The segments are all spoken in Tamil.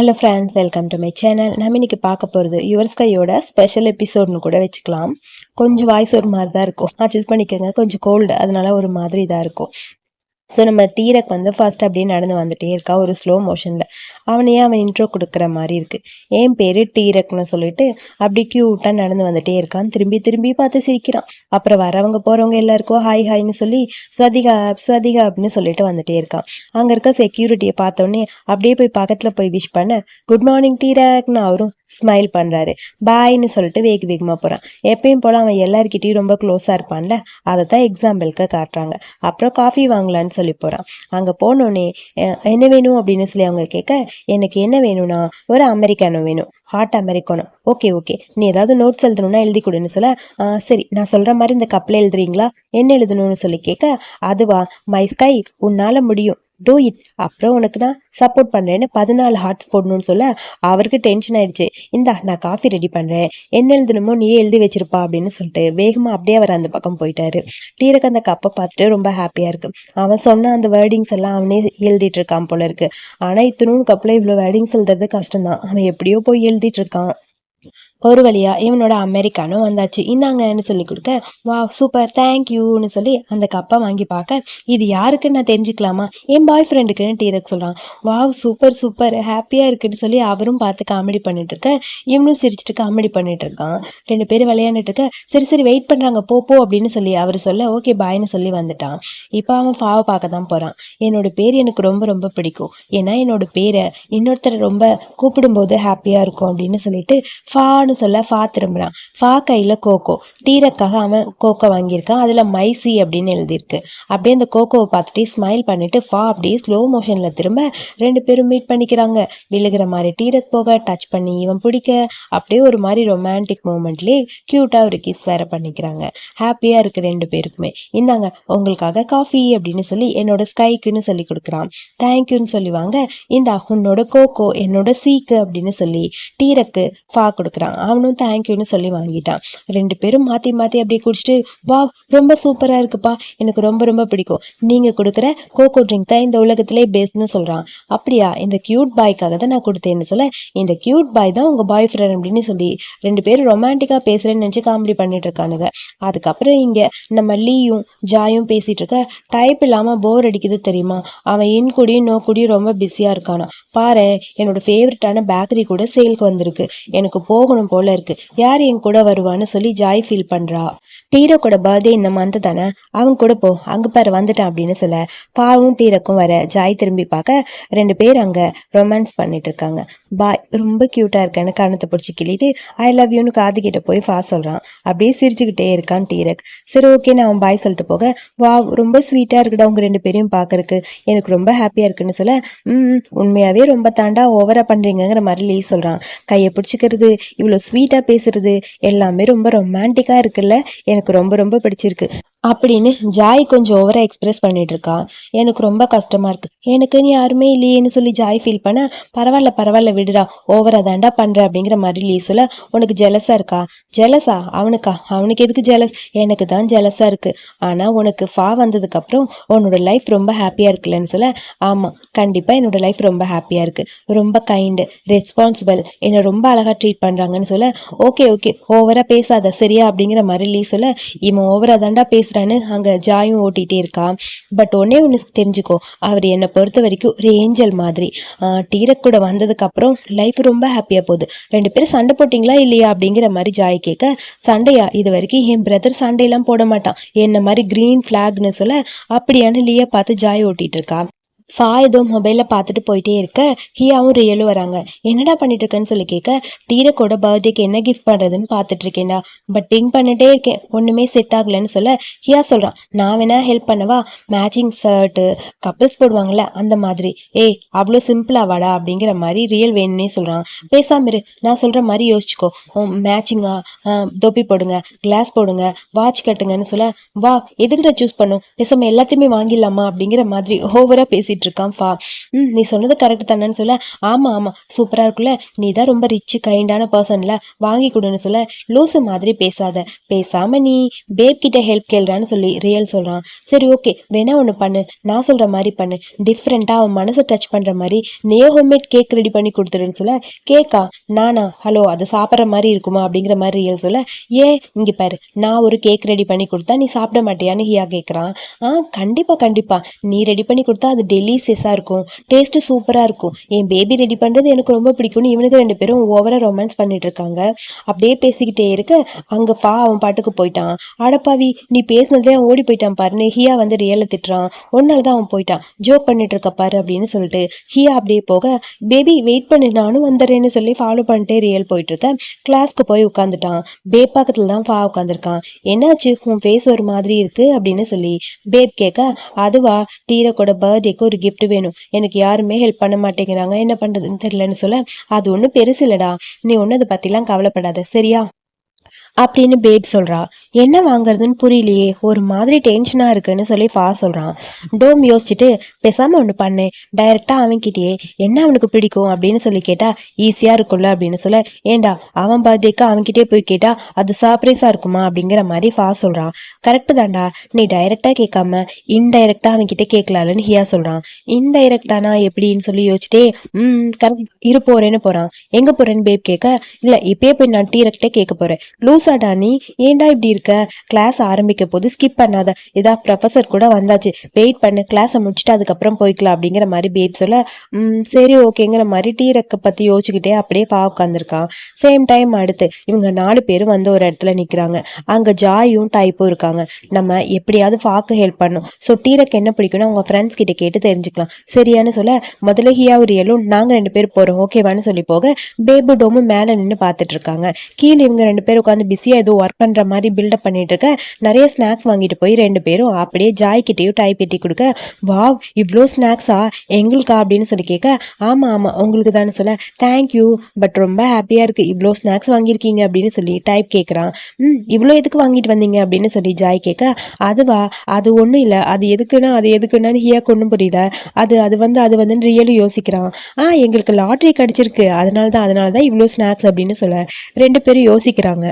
Hello friends welcome to my channel நம்ம இன்னைக்கு பார்க்க போகிறது யுவர் ஸ்கையோட ஸ்பெஷல் எபிசோட்னு கூட வச்சுக்கலாம். கொஞ்சம் வாய்ஸ் ஒரு மாதிரி தான் இருக்கும். அட்ஜஸ்ட் பண்ணிக்கோங்க. கொஞ்சம் கோல்டு அதனால ஒரு மாதிரி இதாக இருக்கும். ஸோ நம்ம டீரக் வந்து ஃபர்ஸ்ட் அப்படியே நடந்து வந்துட்டே இருக்கா ஒரு ஸ்லோ மோஷனில் அவனையே அவன் இன்ட்ரோ கொடுக்குற மாதிரி இருக்குது என் பேர் டீரக்னு சொல்லிட்டு அப்படி க்யூட்டாக நடந்து வந்துட்டே இருக்கான். திரும்பி திரும்பி பார்த்து சிரிக்கிறான். அப்புறம் வரவங்க போகிறவங்க எல்லாருக்கும் ஹாய் ஹாய்னு சொல்லி ஸ்வதிகா ஸ்வதிகா அப்படின்னு சொல்லிட்டு வந்துட்டே இருக்கான். அங்கே இருக்க செக்யூரிட்டியை பார்த்தோன்னே அப்படியே போய் பக்கத்தில் போய் விஷ் பண்ண குட் மார்னிங் டீரக்னு அவரும் ஸ்மைல் பண்ணுறாரு பாய்னு சொல்லிட்டு வேக வேகமாக போகிறான் எப்பயும் போல் அவன் எல்லாருக்கிட்டையும் ரொம்ப க்ளோஸாக இருப்பான்ல அதை தான் எக்ஸாம்பிளுக்கு காட்டுறாங்க. அப்புறம் காஃபி வாங்கலான்னு சொல்லி போகிறான் அங்கே போனோடனே என்ன வேணும்? அப்படின்னு சொல்லி அவங்க கேட்க எனக்கு என்ன வேணும்னா ஒரு அமெரிக்கானோ வேணும். ஹாட் அமெரிக்கானோ ஓகே ஓகே நீ ஏதாவது நோட்ஸ் எழுதணும்னா எழுதி கொடுன்னு சொல்ல "ஆ, சரி. நான் சொல்கிற மாதிரி இந்த கப்பில் எழுதுறீங்களா? என்ன எழுதணும்னு சொல்லி கேட்க அதுவா மை ஸ்கை உன்னால் முடியும். Do it. அப்புறம் உனக்கு நான் சப்போர்ட் பண்ணுறேன்னு பதினாலு ஹார்ட்ஸ் போடணும்னு சொல்ல அவருக்கு டென்ஷன் ஆயிடுச்சு. இந்தா நான் காஃபி ரெடி பண்ணுறேன் என்ன எழுதணுமோ நீயே எழுதி வச்சிருப்பா அப்படின்னு சொல்லிட்டு வேகமாக அப்படியே அவர் அந்த பக்கம் போயிட்டாரு. டீரக்கு அந்த கப்பை பார்த்துட்டு ரொம்ப ஹாப்பியாக இருக்கு. அவன் சொன்ன அந்த வேர்டிங்ஸ் எல்லாம் அவனே எழுதிட்டு இருக்கான் போல இருக்கு. ஆனால் இத்தனும் கப்பில் இவ்வளோ வேர்டிங்ஸ் எழுதுறது கஷ்டம்தான். அவன் எப்படியோ போய் எழுதிட்டு இருக்கான். ஒரு வழியா இவனோட அமெரிக்கானும் வந்தாச்சு. இந்தாங்கன்னு சொல்லி கொடுக்க வா சூப்பர் தேங்க்யூன்னு சொல்லி அந்த கப்பை வாங்கி பார்க்க இது யாருக்குன்னு நான் தெரிஞ்சுக்கலாமா? என் பாய் ஃப்ரெண்டுக்குன்னு டீரக் சொல்கிறான் வாவ் சூப்பர் சூப்பர் ஹாப்பியாக இருக்குன்னு சொல்லி அவரும் பார்த்து காமெடி பண்ணிட்டு இருக்க இவனும் சிரிச்சிட்டு காமெடி பண்ணிட்டு இருக்கான். ரெண்டு பேரும் விளையாண்டுட்டு இருக்க சரி சரி வெயிட் பண்ணுறாங்க போ போ அப்படின்னு சொல்லி அவர் சொல்ல ஓகே பாய்னு சொல்லி வந்துட்டான். இப்போ அவன் ஃபாவை பார்க்க தான் போகிறான் என்னோட பேர் எனக்கு ரொம்ப ரொம்ப பிடிக்கும். ஏன்னா என்னோட பேரை இன்னொருத்தரை ரொம்ப கூப்பிடும்போது ஹாப்பியாக இருக்கும் அப்படின்னு சொல்லிட்டு ஃபான்னு சொல்ல ஃபா திரும்புகிறான் ஃபா கையில் கோகோ டீரக்காக அவன் கோகோ வாங்கியிருக்கான். அதில் மைசி அப்படின்னு எழுதியிருக்கு. அப்படியே அந்த கோகோவை பார்த்துட்டு ஸ்மைல் பண்ணிவிட்டு ஃபா அப்படியே ஸ்லோ மோஷனில் திரும்ப ரெண்டு பேரும் மீட் பண்ணிக்கிறாங்க. விழுகிற மாதிரி டீரக் போக டச் பண்ணி இவன் பிடிக்க அப்படியே ஒரு மாதிரி ரொமான்டிக் மூமெண்ட்லேயே க்யூட்டாக ஒரு கிஸ் வேற பண்ணிக்கிறாங்க. ஹாப்பியாக இருக்குது ரெண்டு பேருக்குமே. இந்தாங்க உங்களுக்காக காஃபி அப்படின்னு சொல்லி என்னோட ஸ்கைக்குன்னு சொல்லி கொடுக்குறான். தேங்க்யூன்னு சொல்லி வாங்க இந்தா உன்னோட கோகோ என்னோட சீக்கு அப்படின்னு சொல்லி டீரக்கு ஃபா கொடுக்குறான். அவனும் தேங்க்யூன்னு சொல்லி வாங்கிட்டான். ரெண்டு பேரும் மாற்றி மாற்றி அப்படியே குடிச்சிட்டு வா ரொம்ப சூப்பராக இருக்குப்பா. எனக்கு ரொம்ப ரொம்ப பிடிக்கும். நீங்கள் கொடுக்குற கோகோ ட்ரிங்க் தான் இந்த உலகத்திலே பெஸ்ட்னு சொல்கிறான் அப்படியா? இந்த க்யூட் பாய்க்காக தான் நான் கொடுத்தேன்னு சொல்ல இந்த க்யூட் பாய் தான் உங்கள் பாய் ஃப்ரெண்ட் அப்படின்னு சொல்லி ரெண்டு பேரும் ரொமான்டிக்காக பேசுகிறேன்னு நினச்சி காமெடி பண்ணிட்டு இருக்கானுங்க. அதுக்கப்புறம் இங்கே நம்ம லீயும் ஜாயும் பேசிகிட்டு இருக்க டைப் இல்லாமல் போர் அடிக்குது தெரியுமா? அவன் இன் குடியும் நோ குடியும் ரொம்ப பிஸியாக இருக்கானா பாரு என்னோட ஃபேவரட்டான பேக்கரி கூட சேலுக்கு வந்திருக்கு. எனக்கு போகணும் போல இருக்கு யார் என் கூட வருவான்னு சொல்லி ஜாய் ஃபீல் பண்ணுறா டீரக்கோட பர்த்டே இந்த மந்த் தானே? அவன் கூட போ. அங்க பாரு வந்துட்டான் அப்படின்னு சொல்ல. பாவும் டீரக்கும் வர. ஜாய் திரும்பி பார்க்க ரெண்டு பேர் அங்க ரொமான்ஸ் பண்ணிட்டு இருக்காங்க. பாய் ரொம்ப கியூட்டா இருக்கேன்னு கணத்தை பிடிச்சி கிள்ளிட்டு ஐ லவ் யூன்னு காது கிட்ட போய் ஃபா சொல்றான். அப்படியே சிரிச்சுக்கிட்டே இருக்கான் டீரக். சரி ஓகே நான் அவன் பாய் சொல்லிட்டு போக. வா ரொம்ப ஸ்வீட்டா இருக்குடா உங்க ரெண்டு பேரையும் பாக்குறதுக்கு எனக்கு ரொம்ப ஹாப்பியா இருக்குன்னு சொல்ல உம் உண்மையாவே ரொம்ப தாண்டா ஓவரா பண்றீங்கிற மாதிரி லீ சொல்றான். கையை பிடிச்சிக்கிறது இவ்வளோ ஸ்வீட்டாக பேசுறது எல்லாமே ரொம்ப ரொமான்டிக்காக இருக்குல்ல? எனக்கு ரொம்ப ரொம்ப பிடிச்சிருக்கு. அப்படின்னு ஜாய் கொஞ்சம் ஓவராக எக்ஸ்பிரஸ் பண்ணிட்டு இருக்கான் எனக்கு ரொம்ப கஷ்டமா இருக்கு. எனக்குன்னு யாருமே இல்லையேன்னு சொல்லி ஜாய் ஃபீல் பண்ண பரவாயில்ல பரவாயில்ல விடுடா ஓவரா தாண்டா பண்ற அப்படிங்கிற மாதிரி லீ சொல்ல உனக்கு ஜெலஸா இருக்கா? ஜெலஸா அவனுக்கா? அவனுக்கு எதுக்கு ஜெலஸ் எனக்கு தான் ஜெலஸா இருக்கு. ஆனா உனக்கு ஃபா வந்ததுக்கு அப்புறம் உன்னோட லைஃப் ரொம்ப ஹாப்பியா இருக்குல்லன்னு சொல்ல ஆமா கண்டிப்பா என்னோட லைஃப் ரொம்ப ஹாப்பியா இருக்கு. ரொம்ப கைண்டு ரெஸ்பான்சிபிள் என்னை ரொம்ப அழகா ட்ரீட் பண்றாங்கன்னு சொல்ல ஓகே ஓகே ஓவரா பேசாத சரியா? அப்படிங்கிற மாதிரி லீ சொல்ல இவன் ஓவரா தாண்டா பேசுகிறான்னு அங்கே ஜாயும் ஓட்டிகிட்டே இருக்கா. பட் ஒன்னே ஒன்று தெரிஞ்சுக்கோ அவர் என்னை பொறுத்த வரைக்கும் ஒரு ஏஞ்சல் மாதிரி. டீரக் கூட வந்ததுக்கப்புறம் லைஃப் ரொம்ப ஹாப்பியாக போகுது. ரெண்டு பேரும் சண்டை போட்டிங்களா இல்லையா அப்படிங்கிற மாதிரி ஜாய் கேட்க சண்டையா? இது வரைக்கும் என் பிரதர் சண்டையெல்லாம் போட மாட்டான். என்ன மாதிரி கிரீன் ஃப்ளாக்னு சொல்ல அப்படியான லியா பார்த்து ஜாய் ஓட்டிகிட்டு இருக்கா. ஃபா ஏதோ மொபைலில் பார்த்துட்டு போயிட்டே இருக்க ஹியாவும் ரியலும் வராங்க. என்னடா பண்ணிட்டு இருக்கேன்னு சொல்லி கேட்க டீரக்கோட பர்த்டேக்கு என்ன கிஃப்ட் பண்ணுறதுன்னு பார்த்துட்டு இருக்கேன்டா பட் திங்க் பண்ணிட்டே இருக்கேன். ஒன்றுமே செட் ஆகலைன்னு சொல்ல ஹியா சொல்கிறான் நான் வேணா ஹெல்ப் பண்ணவா? மேட்சிங் ஷர்ட்டு கப்பிள்ஸ் போடுவாங்கல்ல அந்த மாதிரி. ஏய் அவ்வளோ சிம்பிளாவாடா அப்படிங்கிற மாதிரி ரியல் வேணும்னே சொல்கிறான் பேசாமிரு நான் சொல்கிற மாதிரி யோசிச்சுக்கோ. மேட்சிங்கா தொப்பி போடுங்க கிளாஸ் போடுங்க வாட்ச் கட்டுங்கன்னு சொல்ல வா எதுக்கிட்ட சூஸ் பண்ணும்? பேசாம எல்லாத்தையுமே வாங்கிடலாமா அப்படிங்கிற மாதிரி ஓவராக பேசிட்டு இருக்கான் ஃபா ம் நீ சொன்னது கரெக்ட் தானேன்னு சொல்ல. ஆமா ஆமா. சூப்பராக இருக்குல்ல. நீ தான் ரொம்ப ரிச்சு கைண்டான பர்சனில் வாங்கி கொடுன்னு சொல்ல. லூசு மாதிரி பேசாத. பேசாம நீ பேப் கிட்ட ஹெல்ப் கேள்றான்னு சொல்லி ரியல் சொல்றான். சரி ஓகே வேணா ஒன்று பண்ணு. நான் சொல்ற மாதிரி பண்ணு. டிஃப்ரெண்ட்டாக அவன் மனசை டச் பண்ணுற மாதிரி நீ ஹோம்மேட் கேக் ரெடி பண்ணி கொடுத்துருன்னு சொல்ல. கேக்கா நானா? ஹலோ அது சாப்பிட்ற மாதிரி இருக்குமா? அப்படிங்கிற மாதிரி ரியல் சொல்ல. ஏன்? இங்கே பாரு. நான் ஒரு கேக் ரெடி பண்ணி கொடுத்தா நீ சாப்பிட மாட்டியான்னு ஹியா கேட்குறான் ஆ கண்டிப்பா கண்டிப்பா. நீ ரெடி பண்ணி கொடுத்தா அது டெலிசியஸாக இருக்கும். டேஸ்ட்டு சூப்பராக இருக்கும். என் பேபி ரெடி பண்ணுறது எனக்கு ரொம்ப பிடிக்கும்னு இவனுக்கு ரெண்டு பேரும் ஓவராக ரொமான்ஸ் பண்ணிட்டு இருக்காங்க. அப்படியே பேசிக்கிட்டே இருக்க அங்கே பா அவன் பாட்டுக்கு போயிட்டான். அடப்பாவி நீ பேசுனதே அவன் ஓடி போயிட்டான் பாருன்னு ஹியா வந்து ரியலை திட்டுறான். ஒன்னால தான் அவன் போயிட்டான். ஜோக் பண்ணிட்டு இருக்க பாரு அப்படின்னு சொல்லிட்டு ஹியா அப்படியே போக பேபி வெயிட் பண்ணு நானும் வந்துடுறேன்னு சொல்லி ஃபாலோ பண்ணிட்டே ரியல் போயிட்டு இருக்கேன் கிளாஸ்க்கு போய் உட்காந்துட்டான் பேப் பக்கத்தில் தான் ஃபா உட்காந்துருக்கான் என்னாச்சு? உன் ஃபேஸ் ஒரு மாதிரி இருக்கு அப்படின்னு சொல்லி பேப் கேட்க அதுவா டீரக்கோட பர்த்டேக்கு ஒரு கிஃப்ட் வேணும். எனக்கு யாருமே ஹெல்ப் பண்ண மாட்டேங்கிறாங்க. என்ன பண்றதுன்னு தெரியலன்னு சொல்ல அது ஒன்றும் பெருசு இல்லடா. நீ ஒன்றும் அதை பற்றிலாம் கவலைப்படாத. சரியா? அப்படின்னு பேப் சொல்றா. என்ன வாங்குறதுன்னு புரியலையே. ஒரு மாதிரி டென்ஷனா இருக்குன்னு சொல்லி ஃபா சொல்றான். டோம் யோசிச்சுட்டு பேசாம ஒன்று பண்ணு. டைரக்டா அவன்கிட்டயே என்ன அவனுக்கு பிடிக்கும்? அப்படின்னு சொல்லி கேட்டா ஈஸியா இருக்கும்ல அப்படின்னு சொல்ல ஏண்டா அவன் பர்த்டேக்கு அவன்கிட்டயே போய் கேட்டா அது சர்ப்ரைஸா இருக்குமா? அப்படிங்கிற மாதிரி ஃபா சொல்றான். கரெக்டு தான்டா. நீ டைரக்டா கேட்காம இன்டைரக்டா அவன்கிட்ட கேட்கலாம்னு ஹியா சொல்றான். இன்டைரக்டானா எப்படின்னு சொல்லி யோசிச்சுட்டே ம் கரெக்ட் இரு போறேன்னு போறான். எங்க போறேன்னு பேப் கேட்க இல்ல இப்பயே போய் நான் டீரக்டே கேட்க போறேன். லூசாடா நீ ஏன்டா இப்படி இருக்க? கிளாஸ் ஆரம்பிக்க போது ஸ்கிப் பண்ணாத. இதா ப்ரொஃபசர் கூட வந்தாச்சு. வெயிட் பண்ணு கிளாஸை முடிச்சுட்டு அதுக்கப்புறம் போய்க்கலாம் அப்படிங்கிற மாதிரி பேப் சொல்ல ம் சரி ஓகேங்கிற மாதிரி டீரக்கை பற்றி யோசிச்சுக்கிட்டே அப்படியே பா உட்காந்துருக்கான் சேம் டைம் அடுத்து இவங்க நாலு பேரும் வந்து ஒரு இடத்துல நிக்கிறாங்க. அங்க ஜாயும் டைப்பும் இருக்காங்க. நம்ம எப்படியாவது ஃபாக்கு ஹெல்ப் பண்ணும் ஸோ டீரக் என்ன பிடிக்கும்னு அவங்க ஃப்ரெண்ட்ஸ் கிட்ட கேட்டு தெரிஞ்சுக்கலாம். சரியான்னு சொல்ல முதல்ல ஹியாவுரியலும் நாங்கள் ரெண்டு பேர் போகிறோம் ஓகேவான்னு சொல்லி போக பேபு டோமும் மேலே நின்று பார்த்துட்டு இருக்காங்க. கீழே இவங்க ரெண்டு பேர் உட்காந்து பிஸியாக ஏதோ ஒர்க் பண்ணுற மாதிரி பில்டப் பண்ணிட்டு இருக்க. நிறைய ஸ்நாக்ஸ் வாங்கிட்டு போய் ரெண்டு பேரும் அப்படியே ஜாய்கிட்டையும் டைப் எட்டி கொடுக்க. வாவ் இவ்வளோ ஸ்நாக்ஸா எங்களுக்கா? அப்படின்னு சொல்லி கேட்க ஆமாம் ஆமாம் உங்களுக்கு தானே சொல்ல. தேங்க்யூ பட் ரொம்ப ஹாப்பியாக இருக்குது இவ்வளோ ஸ்நாக்ஸ் வாங்கியிருக்கீங்க அப்படின்னு சொல்லி டைப் கேட்குறான். ம் இவ்வளோ எதுக்கு வாங்கிட்டு வந்தீங்க? அப்படின்னு சொல்லி ஜாய் கேட்க அதுவா? அது ஒன்றும் இல்லை. அது எதுக்குன்னா அது எதுக்குன்னு ஹியாக்கு ஒன்றும் புரியல. அது அது வந்து அது வந்துன்னு ரியலும் யோசிக்கிறான். ஆ எங்களுக்கு லாட்ரி கிடச்சிருக்கு. அதனால தான் அதனால தான் இவ்வளோ ஸ்நாக்ஸ் அப்படின்னு சொல்ல ரெண்டு பேரும் யோசிக்கிறாங்க.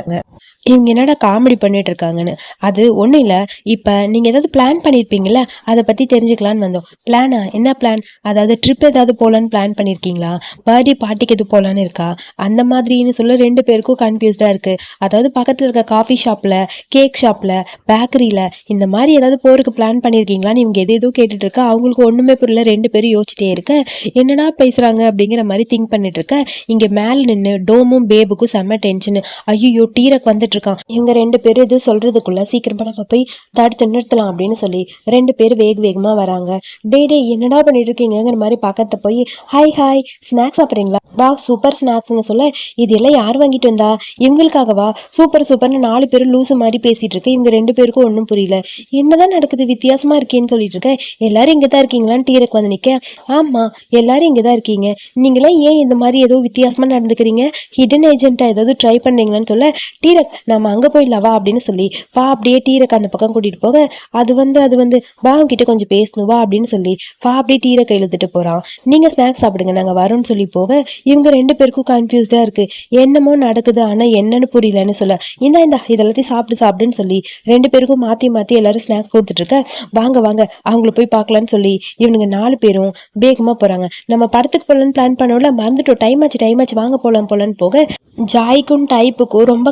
இவங்க என்னடா காமெடி பண்ணிட்டு இருக்காங்கன்னு அது ஒன்றும் இல்லை. இப்போ நீங்கள் ஏதாவது பிளான் பண்ணியிருப்பீங்கல்ல அதை பற்றி தெரிஞ்சுக்கலான்னு வந்தோம். பிளானா என்ன பிளான் அதாவது ட்ரிப் ஏதாவது போகலான்னு பிளான் பண்ணியிருக்கீங்களா பர்த்டே பார்ட்டிக்கு எது போகலான்னு இருக்கா? அந்த மாதிரின்னு சொல்ல ரெண்டு பேருக்கும் கன்ஃபியூஸ்டாக இருக்குது அதாவது பக்கத்தில் இருக்க காஃபி ஷாப்பில் கேக் ஷாப்பில் பேக்கரியில் இந்த மாதிரி ஏதாவது போகிறதுக்கு பிளான் பண்ணியிருக்கீங்களான்னு இவங்க எது எதுவும் கேட்டுட்டு இருக்கா அவங்களுக்கு ஒன்றுமே புரியல. ரெண்டு பேரும் யோசிச்சிட்டே இருக்க. என்னடா பேசுகிறாங்க அப்படிங்கிற மாதிரி திங்க் பண்ணிட்டு இருக்க இங்கே மேலே நின்று டோமும் பேபுக்கும் செம்ம டென்ஷனு ஐயோ டீரக் வந்துட்டு இருக்கான் இவங்க ரெண்டு பேரும் இது சொல்றதுக்குள்ள சீக்கிரமா நம்ம போய் தடுத்து நிறுத்தலாம் அப்படின்னு சொல்லி ரெண்டு பேரும் வேக வேகமா வராங்க. டே டே என்னடா பண்ணிட்டு இருக்கீங்கிற மாதிரி பக்கத்துல போய் ஹாய் ஹாய் ஸ்நாக்ஸ் சாப்பிட்றீங்களா? வா சூப்பர் ஸ்நாக்ஸ்னு சொல்ல இது எல்லாம் யார் வாங்கிட்டு வந்தா? இவங்களுக்காகவா சூப்பர் சூப்பர்னு நாலு பேரும் லூசு மாதிரி பேசிட்டு இருக்கு. இவங்க ரெண்டு பேருக்கும் ஒன்றும் புரியல. என்னதான் நடக்குது? வித்தியாசமா இருக்கேன்னு சொல்லிட்டு இருக்கேன் எல்லாரும் இங்கே தான் இருக்கீங்களான்னு டீரக் வந்து நிற்க ஆமா எல்லாரும் இங்கே தான் இருக்கீங்க. நீங்களாம் ஏன் இந்த மாதிரி ஏதோ வித்தியாசமா நடந்துக்கிறீங்க? ஹிடன் ஏஜென்ட்டா ஏதாவது ட்ரை பண்றீங்களான்னு சொல்ல டீரக் நம்ம அங்கே போயிடலாம் வா அப்படின்னு சொல்லி வா அப்படியே டீரக்கு அந்த பக்கம் கூட்டிட்டு போக. அது வந்து அது வந்து வா கிட்ட கொஞ்சம் பேசணும் வா அப்படின்னு சொல்லி வா அப்படியே டீரக்கை இழுத்துட்டு போறான். நீங்க ஸ்நாக்ஸ் சாப்பிடுங்க நாங்க வரோம்னு சொல்லி போக இவங்க ரெண்டு பேருக்கும் கன்ஃபியூஸ்டாக இருக்கு. என்னமோ நடக்குது ஆனா என்னன்னு புரியலன்னு சொல்ல. இந்த இந்த இதெல்லாத்தையும் சாப்பிட்டு சாப்பிடுன்னு சொல்லி ரெண்டு பேருக்கும் மாத்தி மாத்தி எல்லாரும் ஸ்நாக்ஸ் கொடுத்துட்டு இருக்க. வாங்க வாங்க அவங்கள போய் பார்க்கலான்னு சொல்லி இவனுங்க நாலு பேரும் வேகமா போறாங்க. நம்ம படத்துக்கு போகலான்னு பிளான் பண்ணோம்ல மறந்துட்டோம். டைம் ஆச்சு டைம் ஆச்சு வாங்க போலாம் போலான்னு போக. ஜாய்க்கும் டைப்புக்கும் ரொம்ப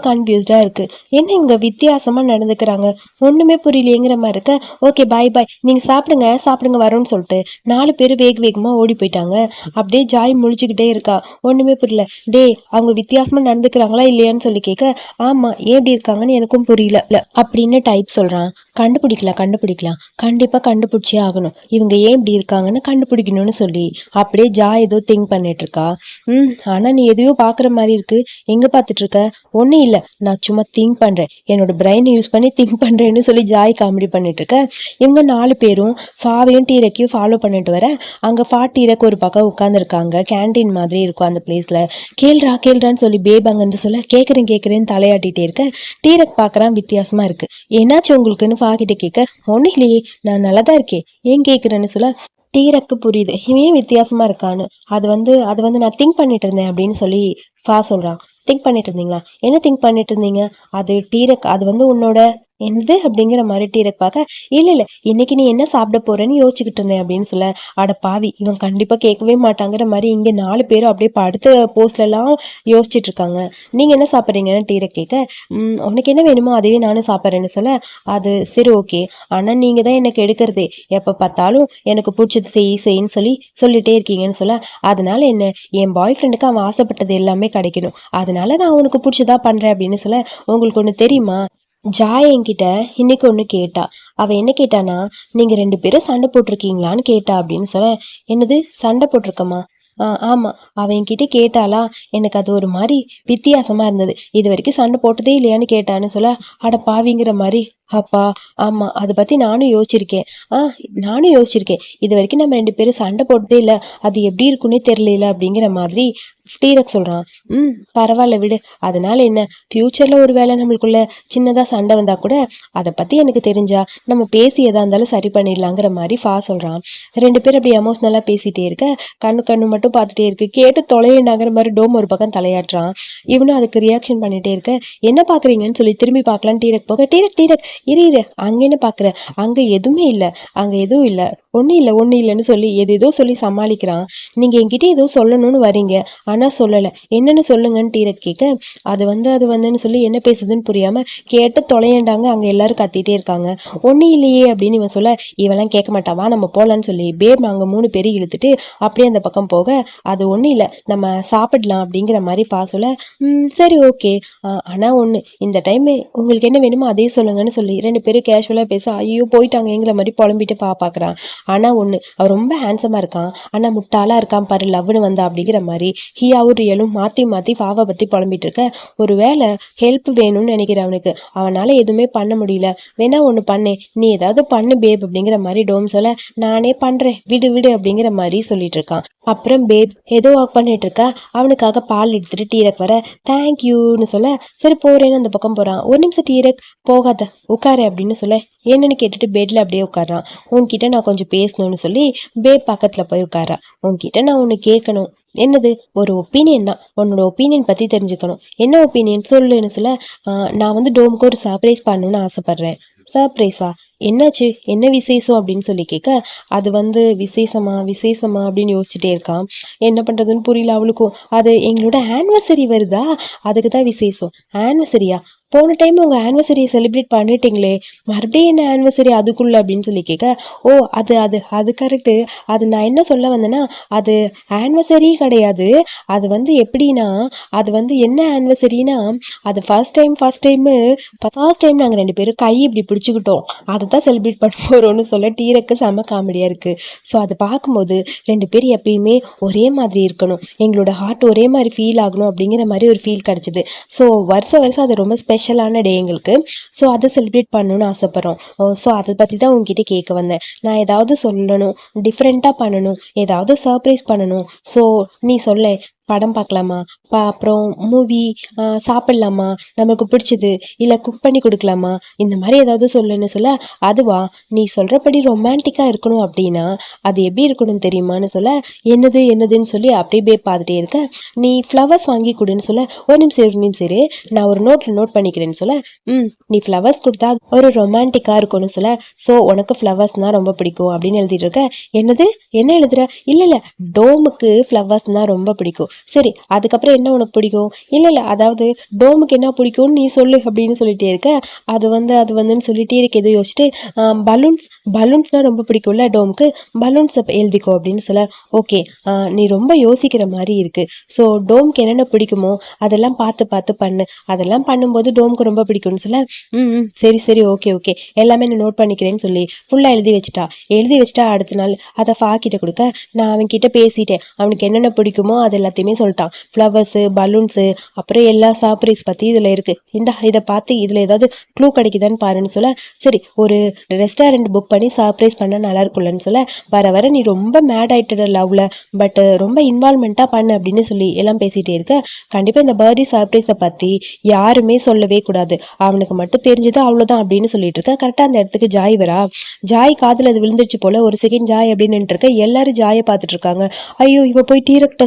தான் இருக்கு. என்ன இவங்க வித்தியாசமா நடந்துக்கிறாங்க? ஒண்ணுமே புரியலையேங்கிற மாதிரி இருக்க. ஓகே பாய் பாய் நீங்க சாப்பிடுங்க சாப்பிடுங்க வரோம்னு சொல்லிட்டு நாலு பேர் வேக வேகமா ஓடி போயிட்டாங்க. அப்படியே ஜாய் முழிச்சுக்கிட்டே இருக்கா. ஒண்ணுமே புரியல. டே அவங்க வித்தியாசமா நடந்துக்கிறாங்களா இல்லையான்னு சொல்லி கேட்க ஆமா ஏன் இப்படி இருக்காங்கன்னு எனக்கும் புரியல. அப்படின்னு டைப் சொல்றான். கண்டுபிடிக்கலாம் கண்டுபிடிக்கலாம். கண்டிப்பாக கண்டுபிடிச்சே ஆகணும். இவங்க ஏன் இப்படி இருக்காங்கன்னு கண்டுபிடிக்கணும்னு சொல்லி. அப்படியே ஜாய் ஏதோ திங்க் பண்ணிட்டு இருக்கா ம் ஆனால் நீ எதையோ பார்க்குற மாதிரி இருக்கு. எங்கே பார்த்துட்டு இருக்க ஒன்றும் இல்லை. நான் சும்மா திங்க் பண்ணுறேன் என்னோட பிரெயினை யூஸ் பண்ணி திங்க் பண்ணுறேன்னு சொல்லி ஜாய் காமெடி பண்ணிட்டு இருக்க இவங்க நாலு பேரும் ஃபாவையும் டீரக்கையும் ஃபாலோ பண்ணிட்டு வர அங்கே ஃபா டீரக் ஒரு பக்கம் உட்காந்துருக்காங்க கேண்டீன் மாதிரி இருக்கும் அந்த பிளேஸில். கேள்றா கேள்றான்னு சொல்லி பேப் அங்கிருந்து சொல்ல கேட்குறேன் கேட்குறேன்னு தலையாட்டிட்டே இருக்க. டீரக் பார்க்குறான் வித்தியாசமாக இருக்கு. என்னாச்சு உங்களுக்குன்னு பாக்கிட்ட கேட்க ஒன்றும் இல்லையே நான் நல்லா தான் இருக்கேன். ஏன் கேட்குறேன்னு சொல்ல டீரக்கு புரியுது. இவன் வித்தியாசமா இருக்கான்னு. அது வந்து அது வந்து நான் திங்க் பண்ணிட்டு இருந்தேன் அப்படின்னு சொல்லி ஃபா சொல்றான். திங்க் பண்ணிட்டு இருந்தீங்களா? என்ன திங்க் பண்ணிட்டு இருந்தீங்க? அது டீரக் அது வந்து உன்னோட என்னது அப்படிங்கிற மாதிரி டீரக் பார்க்க இல்ல இல்ல இன்னைக்கு நீ என்ன சாப்பிட போறேன்னு யோசிச்சுக்கிட்டு இருந்தேன் அப்படின்னு சொல்ல அட பாவி இவன் கண்டிப்பா கேட்கவே மாட்டாங்கிற மாதிரி இங்க நாலு பேரும் அப்படியே அடுத்த போஸ்ட்ல எல்லாம் யோசிச்சுட்டு இருக்காங்க. நீங்க என்ன சாப்பிட்றீங்கன்னு டீரக் கேட்க உனக்கு என்ன வேணுமோ அதையே நானும் சாப்பிட்றேன்னு சொல்ல அது சரி ஓகே ஆனா நீங்க தான் எனக்கு எடுக்கிறதே எப்ப பார்த்தாலும் எனக்கு பிடிச்சது செய் செய்ன்னு சொல்லி சொல்லிட்டே இருக்கீங்கன்னு சொல்ல அதனால என்ன என் பாய் ஃப்ரெண்டுக்கு அவன் ஆசைப்பட்டது எல்லாமே கிடைக்கணும். அதனால நான் உனக்கு பிடிச்சதா பண்றேன் அப்படின்னு சொல்ல உங்களுக்கு ஒன்று தெரியுமா? ஜாய் என்கிட்ட இன்னைக்கு ஒன்று கேட்டா. அவள் என்ன கேட்டானா நீங்கள் ரெண்டு பேரும் சண்டை போட்டிருக்கீங்களான்னு கேட்டா அப்படின்னு சொல்ல என்னது சண்டை போட்டிருக்கம்மா? ஆ ஆமாம் அவன் என்கிட்ட கேட்டாளா எனக்கு அது ஒரு மாதிரி வித்தியாசமாக இருந்தது. இது வரைக்கும் சண்டை போட்டதே இல்லையான்னு கேட்டான்னு சொல்ல அட பாவிங்கிற மாதிரி அப்பா ஆமாம் அதை பற்றி நானும் யோசிச்சிருக்கேன். ஆ நானும் யோசிச்சிருக்கேன். இது வரைக்கும் நம்ம ரெண்டு பேரும் சண்டை போட்டதே இல்லை. அது எப்படி இருக்குன்னே தெரியல அப்படிங்கிற மாதிரி டீரக் சொல்கிறான் ம் பரவாயில்ல விடு. அதனால என்ன? ஃப்யூச்சரில் ஒரு வேளை நம்மளுக்குள்ள சின்னதாக சண்டை வந்தால் கூட அதை பற்றி எனக்கு தெரிஞ்சா நம்ம பேசி எதா இருந்தாலும் சரி பண்ணிடலாங்கிற மாதிரி ஃபா சொல்கிறான் ரெண்டு பேரும் அப்படி எமோஷ்னலாக பேசிகிட்டே இருக்க கண்ணு கண்ணு மட்டும் பார்த்துட்டே இருக்கு. கேட்டு தொலையண்டாங்கிற மாதிரி டோம் ஒரு பக்கம் தலையாட்டுறான். இவனும் அதுக்கு ரியாக்ஷன் பண்ணிகிட்டே இருக்க. என்ன பார்க்குறீங்கன்னு சொல்லி திரும்பி பார்க்கலாம் டீரக் போக டீரக் டீரக் இரு இரு. அங்கேன்னு பார்க்குறேன் அங்கே எதுவுமே இல்லை. அங்கே எதுவும் இல்லை. ஒன்றும் இல்லை ஒன்றும் இல்லைன்னு சொல்லி எது ஏதோ சொல்லி சமாளிக்கிறான். நீங்கள் என்கிட்ட ஏதோ சொல்லணும்னு வரீங்க. ஆனால் சொல்லலை. என்னன்னு சொல்லுங்கன்னு டீரட் கேட்க அது வந்து அது வந்துன்னு சொல்லி என்ன பேசுதுன்னு புரியாமல் கேட்டு தொலையண்டாங்க. அங்கே எல்லாரும் கத்திட்டே இருக்காங்க. ஒன்றும் இல்லையே அப்படின்னு இவன் சொல்ல இவெல்லாம் கேட்க மாட்டாவா நம்ம போகலான்னு சொல்லி பேர் அங்கே மூணு பேரும் இழுத்துட்டு அப்படியே அந்த பக்கம் போக அது ஒன்றும் இல்லை. நம்ம சாப்பிடலாம் அப்படிங்கிற மாதிரி பா சொல்ல சரி ஓகே. ஆனால் ஒன்று இந்த டைம் உங்களுக்கு என்ன வேணுமோ அதே சொல்லுங்கன்னு சொல்லி ரெண்டு பேரும் கேஷுவலாக பேச ஐயோ போயிட்டாங்கங்கிற மாதிரி புலம்பிட்டு பா பார்க்குறான் ஆனால் ஒன்று அவன் ரொம்ப ஹேண்ட்ஸமாக இருக்கான். ஆனால் முட்டாளாக இருக்கான் பாரு லவ்னு வந்தா அப்படிங்கிற மாதிரி ஹியாவும் ரியலும் மாற்றி மாற்றி பாவை பற்றி புலம்பிட்டு இருக்க. ஒரு வேளை ஹெல்ப் வேணும்னு நினைக்கிறேன் அவனுக்கு அவனால் எதுவுமே பண்ண முடியல. வேணா ஒன்று பண்ணு நீ ஏதாவது பண்ணு பேப் அப்படிங்கிற மாதிரி டோம் சொல்ல நானே பண்ணுறேன் விடு விடு அப்படிங்கிற மாதிரி சொல்லிட்டு இருக்கான். அப்புறம் பேப் ஏதோ ஒர்க் பண்ணிட்டு இருக்கா அவனுக்காக பால் எடுத்துட்டு டீரக் வர தேங்க்யூன்னு சொல்ல சரி போறேன்னு அந்த பக்கம் போறான். ஒரு நிமிஷம் டீரக் போகாத உட்காரு அப்படின்னு சொல்ல என்னன்னு கேட்டுட்டு பெட்ல அப்படியே உட்காரான் உன்கிட்ட நான் கொஞ்சம் பேசணும்னு சொல்லி பேட் பக்கத்துல போய் உட்காரா உன்கிட்ட நான் ஒன்று கேட்கணும். என்னது? ஒரு ஒப்பீனியன் தான். உன்னோட ஒப்பீனியன் பற்றி தெரிஞ்சுக்கணும். என்ன ஒப்பீனியன் சொல்லுன்னு சொல்ல நான் வந்து டோமுக்கு ஒரு சர்ப்ரைஸ் பண்ணணும்னு ஆசைப்பட்றேன். சர்ப்ரைஸா என்னாச்சு? என்ன விசேஷம் அப்படின்னு சொல்லி கேட்க அது வந்து விசேஷமா விசேஷமா அப்படின்னு யோசிச்சுட்டே இருக்கான். என்ன பண்ணுறதுன்னு புரியல அவளுக்கும். அது எங்களோட ஆனிவர்சரி வருதா? அதுக்கு தான் விசேஷம் ஆனிவர்சரியா போன டைம் உங்கள் ஆனிவர்சரியை செலிப்ரேட் பண்ணிட்டீங்களே மறுபடியும் என்ன ஆனிவர்சரி அதுக்குள்ள அப்படின்னு சொல்லி கேட்க ஓ அது அது அது கரெக்டு அது நான் என்ன சொல்ல வந்தேன்னா அது ஆனிவர்சரி கிடையாது. அது வந்து எப்படின்னா அது வந்து என்ன ஆனிவர்சரினா அது first time first time first time நாங்கள் ரெண்டு பேரும் கை இப்படி பிடிச்சிக்கிட்டோம். அதை தான் செலிப்ரேட் பண்ண போகிறோம்னு சொல்ல டீரக்கு செம காமெடியாக இருக்குது ஸோ அதை பார்க்கும்போது ரெண்டு பேர் எப்பயுமே ஒரே மாதிரி இருக்கணும். எங்களோட ஹார்ட் ஒரே மாதிரி ஃபீல் ஆகணும் அப்படிங்கிற மாதிரி ஒரு ஃபீல் கிடச்சிது. ஸோ வருஷம் வருஷம் அது ரொம்ப ஸ்பெஷலான டே எங்களுக்கு. ஸோ அதை செலிப்ரேட் பண்ணணும்னு ஆசைப்பட்றோம். ஸோ அதை பற்றி தான் உங்ககிட்ட கேட்க வந்தேன். நான் ஏதாவது சொல்லணும் டிஃப்ரெண்ட்டாக பண்ணணும் ஏதாவது சர்ப்ரைஸ் பண்ணணும். ஸோ நீ சொல்ல. படம் பார்க்கலாமா? பா அப்புறம் மூவி சாப்பிட்லாமா? நமக்கு பிடிச்சது. இல்லை குக் பண்ணி கொடுக்கலாமா? இந்த மாதிரி ஏதாவது சொல்லுன்னு சொல்ல அதுவா? நீ சொல்கிறபடி ரொமான்டிக்காக இருக்கணும் அப்படின்னா அது எப்படி இருக்கணும் தெரியுமான்னு சொல்ல என்னது என்னதுன்னு சொல்லி அப்படியே போய் பார்த்துட்டே இருக்க. நீ ஃப்ளவர்ஸ் வாங்கி கொடுன்னு சொல்ல ஒரு நிமிஷம் ஒரு நிமிஷம் சரி நான் ஒரு நோட்டில் நோட் பண்ணிக்கிறேன்னு சொல்ல ம் நீ ஃப்ளவர்ஸ் கொடுத்தா ஒரு ரொமான்டிக்காக இருக்கும்னு சொல்ல ஸோ உனக்கு ஃப்ளவர்ஸ்னால் ரொம்ப பிடிக்கும் அப்படின்னு எழுதிட்டு இருக்க. என்னது? என்ன எழுதுற? இல்லை இல்லை டோமுக்கு ஃப்ளவர்ஸ்னால் ரொம்ப பிடிக்கும். சரி அதுக்கப்புறம் என்ன உனக்கு பிடிக்கும்? இல்லை இல்லை அதாவது டோமுக்கு என்ன பிடிக்கும்னு நீ சொல்லு அப்படின்னு சொல்லிட்டே இருக்க. அது வந்து அது வந்துன்னு சொல்லிட்டே இருக்க ஏதோ யோசிச்சுட்டு பலூன்ஸ் பலூன்ஸ்னால் ரொம்ப பிடிக்கும்ல டோமுக்கு? பலூன்ஸ் எழுதிக்கோ அப்படின்னு சொல்ல ஓகே நீ ரொம்ப யோசிக்கிற மாதிரி இருக்கு. ஸோ டோம்க்கு என்னென்ன பிடிக்குமோ அதெல்லாம் பார்த்து பார்த்து பண்ணு. அதெல்லாம் பண்ணும்போது டோம்க்கு ரொம்ப பிடிக்கும்னு சொல்ல ம் ம், சரி சரி ஓகே ஓகே. எல்லாமே நான் நோட் பண்ணிக்கிறேன்னு சொல்லி ஃபுல்லாக எழுதி வச்சுட்டா. எழுதி வச்சுட்டா அடுத்த நாள் அதை ஃபா கிட்ட கொடுக்க நான் அவன்கிட்ட பேசிட்டேன். அவனுக்கு என்னென்ன பிடிக்குமோ அது எல்லாத்தையுமே எல்லாத்தையுமே சொல்லிட்டான். ஃப்ளவர்ஸு பலூன்ஸு அப்புறம் எல்லா சர்ப்ரைஸ் பற்றி இதில் இருக்குது இந்த இதை பார்த்து இதில் ஏதாவது க்ளூ கிடைக்குதான்னு பாருன்னு சொல்ல சரி ஒரு ரெஸ்டாரண்ட் புக் பண்ணி சர்ப்ரைஸ் பண்ணால் நல்லா இருக்கும்லன்னு சொல்ல வர வர நீ ரொம்ப மேட் ஆயிட்ட லவ்ல பட் ரொம்ப இன்வால்மெண்ட்டாக பண்ணு அப்படின்னு சொல்லி எல்லாம் பேசிகிட்டே இருக்க. கண்டிப்பாக இந்த பர்த்டே சர்ப்ரைஸை பற்றி யாருமே சொல்லவே கூடாது. அவனுக்கு மட்டும் தெரிஞ்சது அவ்வளோதான் அப்படின்னு சொல்லிட்டு இருக்க. கரெக்டாக அந்த இடத்துக்கு ஜாய் வரா. ஜாய் காதில் அது விழுந்துருச்சு போல ஒரு செகண்ட் ஜாய் அப்படின்னு இருக்க. எல்லாரும் ஜாயை பார்த்துட்டு இருக்காங்க. ஐயோ இவ போய் டீரக்ட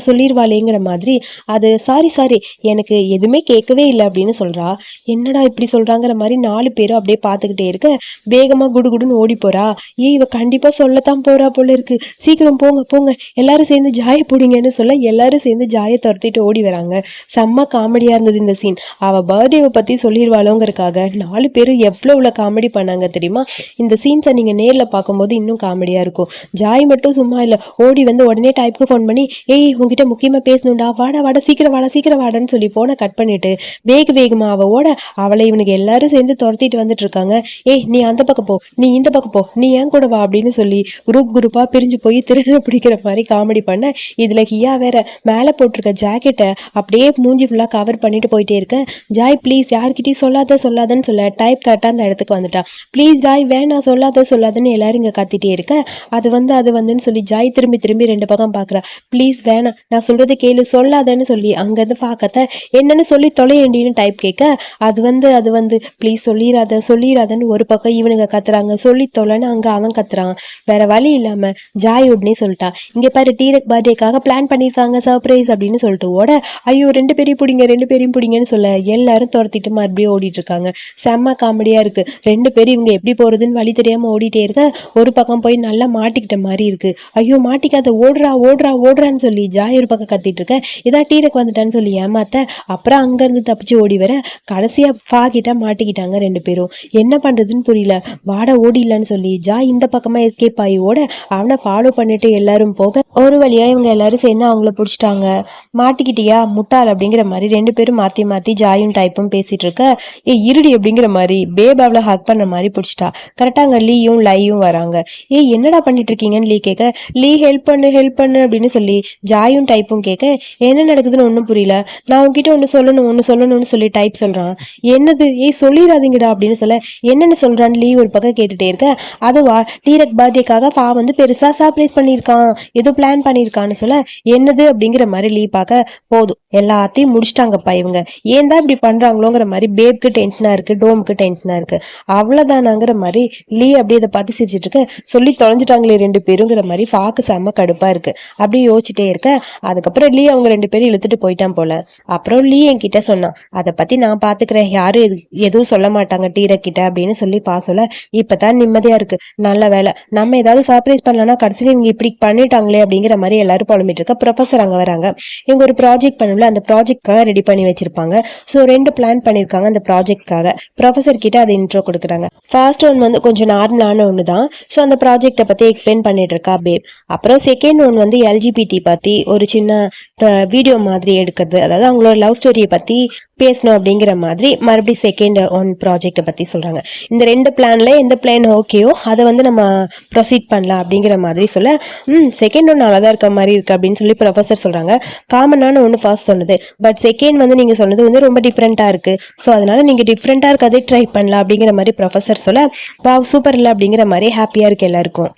அப்படிங்கிற மாதிரி அது சாரி சாரி எனக்கு எதுவுமே கேட்கவே இல்லை அப்படின்னு சொல்றா. என்னடா இப்படி சொல்கிறாங்கிற மாதிரி நாலு பேரும் அப்படியே பார்த்துக்கிட்டே இருக்க வேகமாக குடுகுடுன்னு ஓடி போறா. ஏய் இவ கண்டிப்பா சொல்லத்தான் போறா போல இருக்கு. சீக்கிரம் போங்க போங்க. எல்லாரும் சேர்ந்து ஜாய போடுங்கன்னு சொல்ல எல்லாரும் சேர்ந்து ஜாயை துரத்திட்டு ஓடி வராங்க. செம்ம காமெடியா இருந்தது இந்த சீன் அவ பர்த்டேவை பத்தி சொல்லிடுவாளோங்கிறக்காக நாலு பேரும் எவ்வளோ இவ்வளோ காமெடி பண்ணாங்க தெரியுமா? இந்த சீன்ஸை நீங்க நேர்ல பார்க்கும்போது இன்னும் காமெடியா இருக்கும். ஜாய் மட்டும் சும்மா இல்ல ஓடி வந்து உடனே டைப்புக்கு ஃபோன் பண்ணி ஏய் உங்ககிட்ட முக்கியமா பேசணும்டா வாடா வாடா சீக்கிரம் வாடா சீக்கிரம் வாடான்னு சொல்லி போனை கட் பண்ணிட்டு வேக வேகமாக அவள் ஓட அவளை இவனுக்கு எல்லாரும் சேர்ந்து துரத்திட்டு வந்துட்டு இருக்காங்க. ஏய் நீ அந்த பக்கம் போ நீ இந்த பக்கம் போ நீ ஏன் கூட வா அப்படின்னு சொல்லி குரூப் குரூப்பா பிரிஞ்சு போய் திருட பிடிக்கிற மாதிரி காமெடி பண்ண இதுல ஹியா வேற மேல போட்டிருக்க ஜாக்கெட்டை அப்படியே மூஞ்சி ஃபுல்லா கவர் பண்ணிட்டு போயிட்டே இருக்கேன். ஜாய் ப்ளீஸ் யார்கிட்டயும் சொல்லாத சொல்லாதன்னு சொல்ல டைப் கரெக்டாக அந்த இடத்துக்கு வந்துட்டா. ப்ளீஸ் ஜாய் வேணாம் சொல்லாத சொல்லாதன்னு எல்லாரும் இங்க கத்திட்டே இருக்கேன். அது வந்து அது வந்துன்னு சொல்லி ஜாய் திரும்பி திரும்பி ரெண்டு பக்கம் பாக்குறா. ப்ளீஸ் வேணாம் நான் சொல்றது கேளு சொல்லாதன்னு சொல்லி அங்கேருந்து பார்க்கத்த என்னன்னு சொல்லி தொலையண்டின்னு டைப் கேட்க அது வந்து அது வந்து ப்ளீஸ் சொல்லிடாத சொல்லிடாதன்னு ஒரு பக்கம் இவனுங்க கத்துறாங்க. சொல்லி தொலைன்னு அங்கே அவன் கத்துறான். வேற வழி இல்லாம ஜாய் உடனே சொல்லிட்டா. இங்கே பாரு டீரக் பர்த்டேக்காக பிளான் பண்ணியிருக்காங்க சர்ப்ரைஸ் அப்படின்னு சொல்லிட்டு ஓட ஐயோ ரெண்டு பேரையும் பிடிங்க ரெண்டு பேரையும் பிடிங்கன்னு சொல்ல எல்லாரும் துரத்திட்டு மறுபடியும் ஓடிட்டு இருக்காங்க செம்ம காமெடியா இருக்கு. ரெண்டு பேரும் இவங்க எப்படி போறதுன்னு வழி தெரியாம ஓடிட்டே இருக்க ஒரு பக்கம் போய் நல்லா மாட்டிக்கிட்ட மாதிரி இருக்கு. ஐயோ மாட்டிக்காத ஓடுறா ஓடுறா ஓடுறான்னு சொல்லி ஜாய் ஒரு பக்கம் கத்திட்டு இருக்கேன் இதான் டீரக் வந்துட்டான்னு சொல்லி ஏமாத்த அப்புறம் அங்க இருந்து தப்பிச்சு ஓடி வர கடைசியா ஃபாகிட்ட மாட்டிக்கிட்டாங்க ரெண்டு பேரும். என்ன பண்றதுன்னு புரியல. வாட ஓடிடலான்னு சொல்லி ஜா இந்த பக்கமா எஸ்கேப் ஆகி ஓட. அவனை ஃபாலோ பண்ணிட்டு எல்லாரும் போக ஒரு வழியா இவங்க எல்லாரும் சேர்ந்து அவங்கள பிடிச்சிட்டாங்க. மாட்டிக்கிட்டியா முட்டாள்? அப்படிங்கிற மாதிரி ரெண்டு பேரும் மாத்தி மாத்தி ஜாயும் டைப்பும் பேசிட்டு இருக்க ஏ இருடி அப்படிங்கிற மாதிரி பேப் அவளை ஹக் பண்ண மாதிரி பிடிச்சிட்டா. கரெக்டா அங்க லீயும் லையும் வராங்க. ஏய் என்னடா பண்ணிட்டு இருக்கீங்கன்னு லீ கேட்க லீ ஹெல்ப் பண்ணு ஹெல்ப் பண்ணு அப்படின்னு சொல்லி ஜாயும் டைப்பும் கேட்க என்ன நடக்குதுன்னு ஒன்றும் புரியல. நான் உன்கிட்ட ஒன்று சொல்லணும் ஒன்று சொல்லணும்னு சொல்லி டைப் சொல்கிறான் என்னது? ஏய் சொல்லிடாதீங்கடா அப்படின்னு சொல்ல என்னென்னு சொல்கிறான்னு லீவ் ஒரு பக்கம் கேட்டுட்டே இருக்க. அதுவா டீரக் பர்த்டேக்காக ஃபா வந்து பெருசா சர்ப்ரைஸ் பண்ணியிருக்கான். ஏதோ பிளான் பண்ணியிருக்கான்னு சொல்ல என்னது அப்படிங்கிற மாதிரி லீவ் பார்க்க போதும். எல்லாத்தையும் முடிச்சிட்டாங்கப்பா இவங்க. ஏன் தான் இப்படி பண்றாங்களோங்கிற மாதிரி பேப்க்கு டென்ஷனா இருக்கு டோம்க்கு டென்ஷனா இருக்கு. அவ்வளவுதானாங்கிற மாதிரி லீ அப்படியே இதை பார்த்து சிரிச்சிட்டு இருக்க. சொல்லி தொலைஞ்சிட்டாங்களே ரெண்டு பேருங்கிற மாதிரி ஃபாக்கு செம்ம கடுப்பா இருக்கு. அப்படியே யோசிச்சுட்டே இருக்க. அதுக்கப்புறம் லீ அவங்க ரெண்டு பேரும் இழுத்துட்டு போயிட்டான் போல. அப்புறம் லீ என்கிட்ட சொன்னான் அதை பத்தி நான் பாத்துக்கிறேன். யாரும் எது எதுவும் சொல்ல மாட்டாங்க டீரக் கிட்ட அப்படின்னு சொல்லி பா சொல்ல இப்பதான் நிம்மதியா இருக்கு. நல்ல வேலை. நம்ம ஏதாவது சர்ப்ரைஸ் பண்ணலன்னா கடைசியில இவங்க இப்படி பண்ணிட்டாங்களே அப்படிங்கிற மாதிரி எல்லாரும் புலம்பிட்டு இருக்க ப்ரொஃபசர் அங்க வராங்க. இவங்க ஒரு ப்ராஜெக்ட் பண்ணல அந்த ப்ராஜெக்ட்காக ரெடி பண்ணி வச்சிருப்பாங்க. ஸோ ரெண்டு பிளான் பண்ணியிருக்காங்க அந்த ப்ராஜெக்ட்காக ப்ரொஃபசர் கிட்ட அதை இன்ட்ரோ கொடுக்குறாங்க. ஃபர்ஸ்ட் ஒன் வந்து கொஞ்சம் நார்மலான ஒன்று தான். ஸோ அந்த ப்ராஜெக்டை பற்றி எக்ஸ்பிளைன் பண்ணிட்டு இருக்கா பேப் அப்புறம் செகண்ட் ஒன் வந்து எல்ஜிபிடி பற்றி ஒரு சின்ன வீடியோ மாதிரி எடுக்கிறது. அதாவது அவங்களோட லவ் ஸ்டோரியை பற்றி பேசணும் அப்படிங்கிற மாதிரி மறுபடியும் செகண்ட் ஒன் ப்ராஜெக்டை பற்றி சொல்கிறாங்க இந்த ரெண்டு பிளான்ல எந்த பிளான் ஓகேயோ அதை வந்து நம்ம ப்ரொசீட் பண்ணலாம் அப்படிங்கிற மாதிரி சொல்ல ம் செகண்ட் ஒன் நல்லா தான் இருக்க மாதிரி இருக்கு அப்படின்னு சொல்லி ப்ரொஃபசர் சொல்கிறாங்க காமனான ஒன்று ஃபர்ஸ்ட் சொன்னது. பட் செகண்ட் வந்து நீங்கள் சொன்னது வந்து ரொம்ப டிஃப்ரெண்ட்டாக இருக்கு. ஸோ அதனால நீங்கள் டிஃப்ரெண்ட்டாக இருக்கதே ட்ரை பண்ணலாம் அப்படிங்கிற மாதிரி ப்ரொஃபசர் சொல்ல பா சூப்பர் இல்லை அப்படிங்கிற மாதிரி ஹாப்பியாக இருக்கு எல்லாருக்கும்.